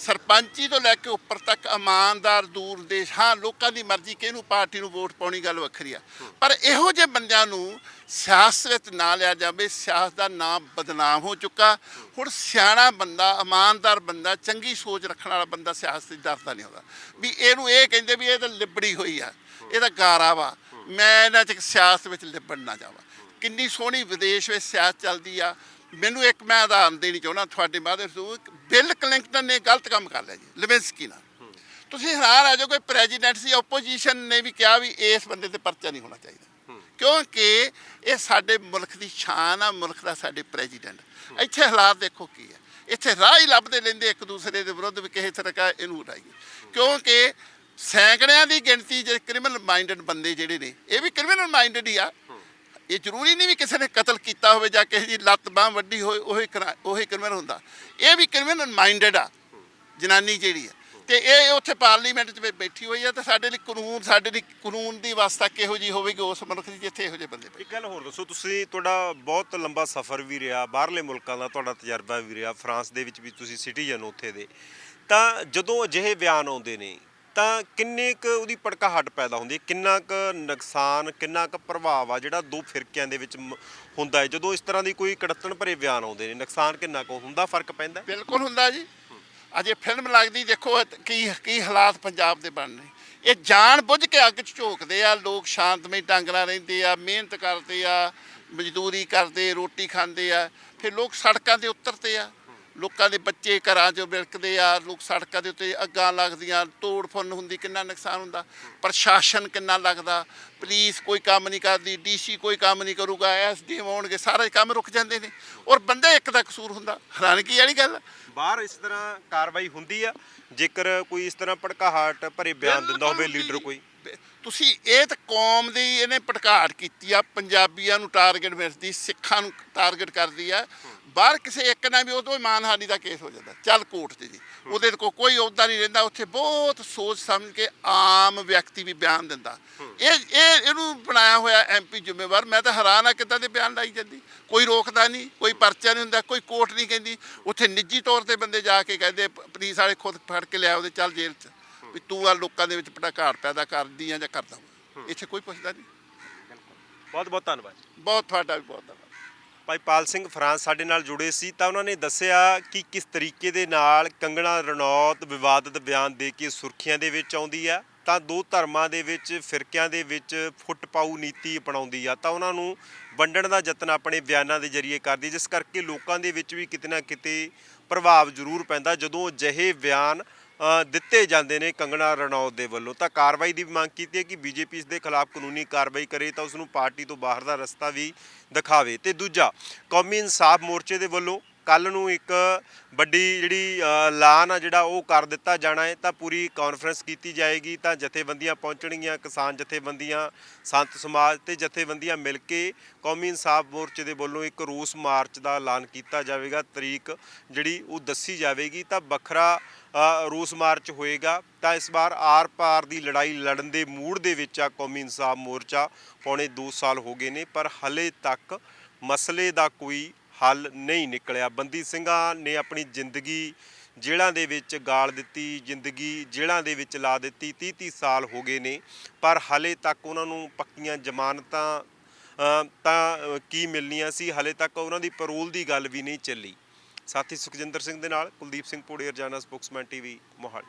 ਸਰਪੰਚੀ ਤੋਂ ਲੈ ਕੇ ਉੱਪਰ ਤੱਕ ਇਮਾਨਦਾਰ, ਦੂਰ ਦੇਸ਼, ਹਾਂ, ਲੋਕਾਂ ਦੀ ਮਰਜ਼ੀ, ਕਿਹਨੂੰ ਪਾਰਟੀ ਨੂੰ ਵੋਟ ਪਾਉਣੀ ਗੱਲ ਵੱਖਰੀ ਆ। ਪਰ ਇਹੋ ਜਿਹੇ ਬੰਦਿਆਂ ਨੂੰ ਸਿਆਸਤ ਵਿੱਚ ਨਾ ਲਿਆ ਜਾਵੇ, ਸਿਆਸਤ ਦਾ ਨਾਮ ਬਦਨਾਮ ਹੋ ਚੁੱਕਾ। ਹੁਣ ਸਿਆਣਾ ਬੰਦਾ, ਇਮਾਨਦਾਰ ਬੰਦਾ, ਚੰਗੀ ਸੋਚ ਰੱਖਣ ਵਾਲਾ ਬੰਦਾ ਸਿਆਸਤ ਦੀ ਡਰਦਾ ਨਹੀਂ ਹੁੰਦਾ। ਵੀ ਇਹਨੂੰ ਇਹ ਕਹਿੰਦੇ ਵੀ ਇਹ ਤਾਂ ਲਿਬੜੀ ਹੋਈ ਆ, ਇਹ ਤਾਂ ਗਾਰਾ ਵਾ। ਮੈਂ ਇਹਨਾਂ ਚ ਸਿਆਸਤ ਵਿੱਚ ਲਿਬੜ ਨਾ ਜਾਵਾਂ। ਕਿੰਨੀ ਸੋਹਣੀ ਵਿਦੇਸ਼ ਵਿੱਚ ਸਿਆਸਤ ਚੱਲਦੀ ਆ ਮੈਨੂੰ ਇੱਕ ਮੈਂ ਉਦਾਹਰਨ ਦੇਣੀ ਚਾਹੁੰਦਾ ਤੁਹਾਡੇ ਮਾਧਿਅਮ ਤੋਂ, ਇੱਕ ਬਿਲ ਕਲਿੰਟਨ ਨੇ ਗਲਤ ਕੰਮ ਕਰ ਲਿਆ ਜੀ ਲਿਵਿੰਸਕੀ ਨਾਲ। ਤੁਸੀਂ ਹੈਰਾਨ ਆ ਜਾਓ ਕੋਈ ਪ੍ਰੈਜ਼ੀਡੈਂਟ ਸੀ ਆਪੋਜੀਸ਼ਨ ਨੇ ਵੀ ਕਿਹਾ ਵੀ ਇਸ ਬੰਦੇ ਤੇ ਪਰਚਾ ਨਹੀਂ ਹੋਣਾ ਚਾਹੀਦਾ। ਕਿਉਂਕਿ ਇਹ ਸਾਡੇ ਮੁਲਕ ਦੀ ਸ਼ਾਨ ਆ, ਮੁਲਕ ਦਾ ਸਾਡੇ ਪ੍ਰੈਜ਼ੀਡੈਂਟ। ਇੱਥੇ ਹਾਲਾਤ ਦੇਖੋ ਕੀ ਹੈ ਇੱਥੇ ਰਾਹ ਹੀ ਲੱਭਦੇ ਲੈਂਦੇ ਇੱਕ ਦੂਸਰੇ ਦੇ ਵਿਰੁੱਧ ਵੀ ਕਿਸੇ ਤਰ੍ਹਾਂ ਇਹਨੂੰ ਉਡਾਈਏ। ਕਿਉਂਕਿ ਸੈਂਕੜਿਆਂ ਦੀ ਗਿਣਤੀ ਜਿਹੜੇ ਕ੍ਰਿਮੀਨਲ ਮਾਈਂਡਡ ਬੰਦੇ ਜਿਹੜੇ ਨੇ, ਇਹ ਵੀ ਕ੍ਰਿਮੀਨਲ ਮਾਈਂਡਡ ਹੀ ਆ। ਇਹ ਜ਼ਰੂਰੀ ਨਹੀਂ ਵੀ ਕਿਸੇ ਨੇ ਕਤਲ ਕੀਤਾ ਹੋਵੇ ਜਾਂ ਕਿਸੇ ਦੀ ਲੱਤ ਬਾਹ ਵੱਡੀ ਹੋਏ, ਉਹੀ ਕਰਾ- ਉਹੀ ਕ੍ਰਿਮੀਨਲ ਹੁੰਦਾ। ਇਹ ਵੀ ਕ੍ਰਿਮੀਨਲ ਮਾਈਂਡਡ ਆ, ਜਨਾਨੀ ਜਿਹੜੀ ਆ। ਤੇ ਇਹ ਉੱਥੇ ਪਾਰਲੀਮੈਂਟ 'ਚ ਬੈਠੀ ਹੋਈ ਆ ਤੇ ਸਾਡੇ ਲਈ ਕਾਨੂੰਨ, ਸਾਡੇ ਲਈ ਕਾਨੂੰਨ ਦੀ ਵਾਸਤਾ ਕਿਹੋ ਜੀ ਹੋਵੇਗੀ, ਉਸ ਮੁਲਕ ਦੀ ਜਿੱਥੇ ਇਹੋ ਜਿਹੇ ਬੰਦੇ ਬੈਠੇ ਇੱਕ ਗੱਲ ਹੋਰ ਦੱਸੋ, ਤੁਸੀਂ ਤੁਹਾਡਾ ਬਹੁਤ ਲੰਬਾ ਸਫ਼ਰ ਵੀ ਰਿਹਾ, ਬਾਹਰਲੇ ਮੁਲਕਾਂ ਦਾ ਤੁਹਾਡਾ ਤਜਰਬਾ ਵੀ ਰਿਹਾ, ਫਰਾਂਸ ਦੇ ਵਿੱਚ ਵੀ ਤੁਸੀਂ ਸਿਟੀਜ਼ਨ ਉੱਥੇ ਦੇ। ਤਾਂ ਜਦੋਂ ਅਜਿਹੇ ਬਿਆਨ ਆਉਂਦੇ ਨੇ ਤਾਂ ਕਿੰਨੇ ਕੁ ਉਹਦੀ ਪੜਕਾਹਟ ਪੈਦਾ ਹੁੰਦੀ ਹੈ? ਕਿੰਨਾ ਕੁ ਨੁਕਸਾਨ, ਕਿੰਨਾ ਕੁ ਪ੍ਰਭਾਵ ਆ ਜਿਹੜਾ ਦੋ ਫਿਰਕਿਆਂ ਦੇ ਵਿੱਚ ਮ- ਹੁੰਦਾ ਹੈ? ਜਦੋਂ ਇਸ ਤਰ੍ਹਾਂ ਦੀ ਕੋਈ ਕੜੱਤਣ ਭਰੇ ਬਿਆਨ ਆਉਂਦੇ ਨੇ, ਨੁਕਸਾਨ ਕਿੰਨਾ ਕੁ ਹੁੰਦਾ, ਫ਼ਰਕ ਪੈਂਦਾ? ਬਿਲਕੁਲ ਹੁੰਦਾ ਜੀ। ਅਜੇ ਫਿਲਮ ਲੱਗਦੀ, ਦੇਖੋ ਇਹ ਕੀ ਕੀ ਹਾਲਾਤ ਪੰਜਾਬ ਦੇ ਬਣ ਰਹੇ। ਇਹ ਜਾਣ ਬੁੱਝ ਕੇ ਅੱਗ 'ਚ ਝੋਕਦੇ ਆ, ਲੋਕ ਸ਼ਾਂਤਮਈ ਢੰਗ ਨਾਲ ਰਹਿੰਦੇ ਆ, ਮਿਹਨਤ ਕਰਦੇ ਆ, ਮਜ਼ਦੂਰੀ ਕਰਦੇ, ਰੋਟੀ ਖਾਂਦੇ ਆ, ਫਿਰ ਲੋਕ ਸੜਕਾਂ ਤੇ ਉਤਰਦੇ ਆ। ਲੋਕਾਂ ਦੇ ਬੱਚੇ ਘਰਾਂ 'ਚ ਵਿਲਕਦੇ ਆ ਲੋਕ ਸੜਕਾਂ ਦੇ ਉੱਤੇ ਅੱਗਾਂ ਲੱਗਦੀਆਂ ਤੋੜ ਫੁੰਨ ਹੁੰਦੀ ਕਿੰਨਾ ਨੁਕਸਾਨ ਹੁੰਦਾ ਪ੍ਰਸ਼ਾਸਨ ਕਿੰਨਾ ਲੱਗਦਾ ਪੁਲਿਸ ਕੋਈ ਕੰਮ ਨਹੀਂ ਕਰਦੀ ਡੀਸੀ ਕੋਈ ਕੰਮ ਨਹੀਂ ਕਰੂਗਾ ਐਸਡੀਐਮ ਆਉਣਗੇ ਸਾਰੇ ਕੰਮ ਰੁਕ ਜਾਂਦੇ ਨੇ ਔਰ ਬੰਦੇ ਇੱਕ ਦਾ ਕਸੂਰ ਹੁੰਦਾ ਹੈਰਾਨਗੀ ਵਾਲੀ ਗੱਲ। ਬਾਹਰ ਇਸ ਤਰ੍ਹਾਂ ਕਾਰਵਾਈ ਹੁੰਦੀ ਆ ਜੇਕਰ ਕੋਈ ਇਸ ਤਰ੍ਹਾਂ ਭੜਕਾਹਟ ਭਰੇ ਬਿਆਨ ਦਿੰਦਾ ਹੋਵੇ ਲੀਡਰ। ਕੋਈ ਤੁਸੀਂ ਇਹ ਤਾਂ ਕੌਮ ਦੀ ਇਹਨੇ ਭੜਕਾਟ ਕੀਤੀ ਆ ਪੰਜਾਬੀਆਂ ਨੂੰ ਟਾਰਗੇਟ ਮਿਲਦੀ ਸਿੱਖਾਂ ਨੂੰ ਟਾਰਗੇਟ ਕਰਦੀ ਆ ਬਾਹਰ ਕਿਸੇ ਇੱਕ ਨਾਲ ਵੀ ਉਦੋਂ ਹੀ ਮਾਨਹਾਨੀ ਦਾ ਕੇਸ ਹੋ ਜਾਂਦਾ। ਚੱਲ ਕੋਰਟ 'ਚ ਜੀ। ਉਹਦੇ ਕੋਲ ਕੋਈ ਅਹੁਦਾ ਨਹੀਂ ਰਹਿੰਦਾ ਉੱਥੇ ਬਹੁਤ ਸੋਚ ਸਮਝ ਕੇ ਆਮ ਵਿਅਕਤੀ ਵੀ ਬਿਆਨ ਦਿੰਦਾ। ਇਹ ਇਹ ਇਹਨੂੰ ਬਣਾਇਆ ਹੋਇਆ ਐਮਪੀ ਜ਼ਿੰਮੇਵਾਰ ਮੈਂ ਤਾਂ ਹੈਰਾਨ ਆ ਕਿੱਦਾਂ ਦੇ ਬਿਆਨ ਲਾਈ ਜਾਂਦੀ। ਕੋਈ ਰੋਕਦਾ ਨਹੀਂ ਕੋਈ ਪਰਚਾ ਨਹੀਂ ਹੁੰਦਾ ਕੋਈ ਕੋਰਟ ਨਹੀਂ ਕਹਿੰਦੀ। ਉੱਥੇ ਨਿੱਜੀ ਤੌਰ ਤੇ ਬੰਦੇ ਜਾ ਕੇ ਕਹਿੰਦੇ ਪੁਲਿਸ ਵਾਲੇ ਖੁਦ ਫੜ ਕੇ ਲਿਆ ਉਹਦੇ ਚੱਲ ਜੇਲ੍ਹ 'ਚ। ਵੀ ਤੂੰ ਆ ਲੋਕਾਂ ਦੇ ਵਿੱਚ ਭੜਕਾਟ ਪੈਦਾ ਕਰਦੀ ਆ ਜਾਂ ਕਰਦਾ। ਇੱਥੇ ਕੋਈ ਪੁੱਛਦਾ ਨਹੀਂ। ਬਹੁਤ ਬਹੁਤ ਧੰਨਵਾਦ ਬਹੁਤ ਤੁਹਾਡਾ ਵੀ ਬਹੁਤ ਧੰਨਵਾਦ। ਭਾਈ ਪਾਲ ਸਿੰਘ ਫਰਾਂਸ ਸਾਡੇ ਨਾਲ ਜੁੜੇ ਸੀ ਤਾਂ ਉਹਨਾਂ ਨੇ ਦੱਸਿਆ ਕਿ ਕਿਸ ਤਰੀਕੇ ਦੇ ਨਾਲ ਕੰਗਣਾ ਰਣੌਤ ਵਿਵਾਦਤ ਬਿਆਨ ਦੇ ਕੇ ਸੁਰਖੀਆਂ ਦੇ ਵਿੱਚ ਆਉਂਦੀ ਆ, ਤਾਂ ਦੋ ਧਰਮਾਂ ਦੇ ਵਿੱਚ, ਫਿਰਕਿਆਂ ਦੇ ਵਿੱਚ ਫੁੱਟ ਪਾਊ ਨੀਤੀ ਅਪਣਾਉਂਦੀ ਆ। ਤਾਂ ਉਹਨਾਂ ਨੂੰ ਵੰਡਣ ਦਾ ਯਤਨ ਆਪਣੇ ਬਿਆਨਾਂ ਦੇ ਜ਼ਰੀਏ ਕਰਦੀ, ਜਿਸ ਕਰਕੇ ਲੋਕਾਂ ਦੇ ਵਿੱਚ ਵੀ ਕਿਤੇ ਨਾ ਕਿਤੇ ਪ੍ਰਭਾਵ ਜ਼ਰੂਰ ਪੈਂਦਾ। ਜਦੋਂ ਅਜਿਹੇ ਬਿਆਨ ਦਿੱਤੇ ਜਾਂਦੇ ਨੇ ਕੰਗਣਾ ਰਣੌਤ ਦੇ ਵੱਲੋਂ। ਤਾਂ ਕਾਰਵਾਈ ਦੀ ਵੀ ਮੰਗ ਕੀਤੀ ਹੈ ਕਿ ਬੀਜੇਪੀ ਇਸ ਦੇ ਖਿਲਾਫ ਕਾਨੂੰਨੀ ਕਾਰਵਾਈ ਕਰੇ ਤਾਂ ਉਸ ਨੂੰ ਪਾਰਟੀ ਤੋਂ ਬਾਹਰ ਦਾ ਰਸਤਾ ਵੀ ਦਿਖਾਵੇ। ਤੇ ਦੂਜਾ, ਕੌਮੀ ਇਨਸਾਫ ਮੋਰਚੇ ਦੇ ਵੱਲੋਂ ਕੱਲ ਨੂੰ ਇੱਕ ਵੱਡੀ ਜਿਹੜੀ ਐਲਾਨ ਆ ਜਿਹੜਾ ਉਹ ਕਰ ਦਿੱਤਾ ਜਾਣਾ ਹੈ ਤਾਂ ਪੂਰੀ ਕਾਨਫਰੰਸ ਕੀਤੀ ਜਾਏਗੀ ਤਾਂ ਜਥੇਬੰਦੀਆਂ ਪਹੁੰਚਣਗੀਆਂ ਕਿਸਾਨ ਜਥੇਬੰਦੀਆਂ ਸੰਤ ਸਮਾਜ ਤੇ ਜਥੇਬੰਦੀਆਂ ਮਿਲ ਕੇ ਕੌਮੀ ਇਨਸਾਫ ਮੋਰਚੇ ਦੇ ਵੱਲੋਂ ਇੱਕ ਰੋਸ ਮਾਰਚ ਦਾ ਐਲਾਨ ਕੀਤਾ ਜਾਵੇਗਾ। ਤਰੀਕ ਜਿਹੜੀ ਉਹ ਦੱਸੀ ਜਾਵੇਗੀ ਤਾਂ ਵੱਖਰਾ ਅ, ਰੋਸ ਮਾਰਚ ਹੋਏਗਾ। ਤਾਂ ਇਸ ਵਾਰ ਆਰ ਪਾਰ ਦੀ ਲੜਾਈ ਲੜਨ ਦੇ ਮੂਡ ਦੇ ਵਿੱਚ ਆ ਕੌਮੀ ਇਨਸਾਫ ਮੋਰਚਾ ਪੌਣੇ 2 ਸਾਲ ਹੋ ਗਏ ਨੇ ਪਰ ਹਲੇ ਤੱਕ ਮਸਲੇ ਦਾ ਕੋਈ ਹੱਲ ਨਹੀਂ ਨਿਕਲਿਆ। ਬੰਦੀ ਸਿੰਘਾਂ ਨੇ ਆਪਣੀ ਜ਼ਿੰਦਗੀ ਜੇਲ੍ਹਾਂ ਦੇ ਵਿੱਚ ਗਾਲ ਦਿੱਤੀ, ਜ਼ਿੰਦਗੀ ਜੇਲ੍ਹਾਂ ਦੇ ਵਿੱਚ ਲਾ ਦਿੱਤੀ 30 30 ਸਾਲ ਹੋ ਗਏ ਨੇ, ਪਰ ਹਲੇ ਤੱਕ ਉਹਨਾਂ ਨੂੰ ਪੱਕੀਆਂ ਜ਼ਮਾਨਤਾਂ ਤਾਂ ਕੀ ਮਿਲਣੀਆਂ ਸੀ, ਹਲੇ ਤੱਕ ਉਹਨਾਂ ਦੀ ਪਰੋਲ ਦੀ ਗੱਲ ਵੀ ਨਹੀਂ ਚੱਲੀ। ਸਾਥੀ ਸੁਖਜਿੰਦਰ ਸਿੰਘ ਦੇ ਨਾਲ ਕੁਲਦੀਪ ਸਿੰਘ ਪੋੜੀ ਰਜਾਨਾ ਸਪੋਕਸਮੈਨ ਟੀਵੀ, ਮੋਹਾਲੀ।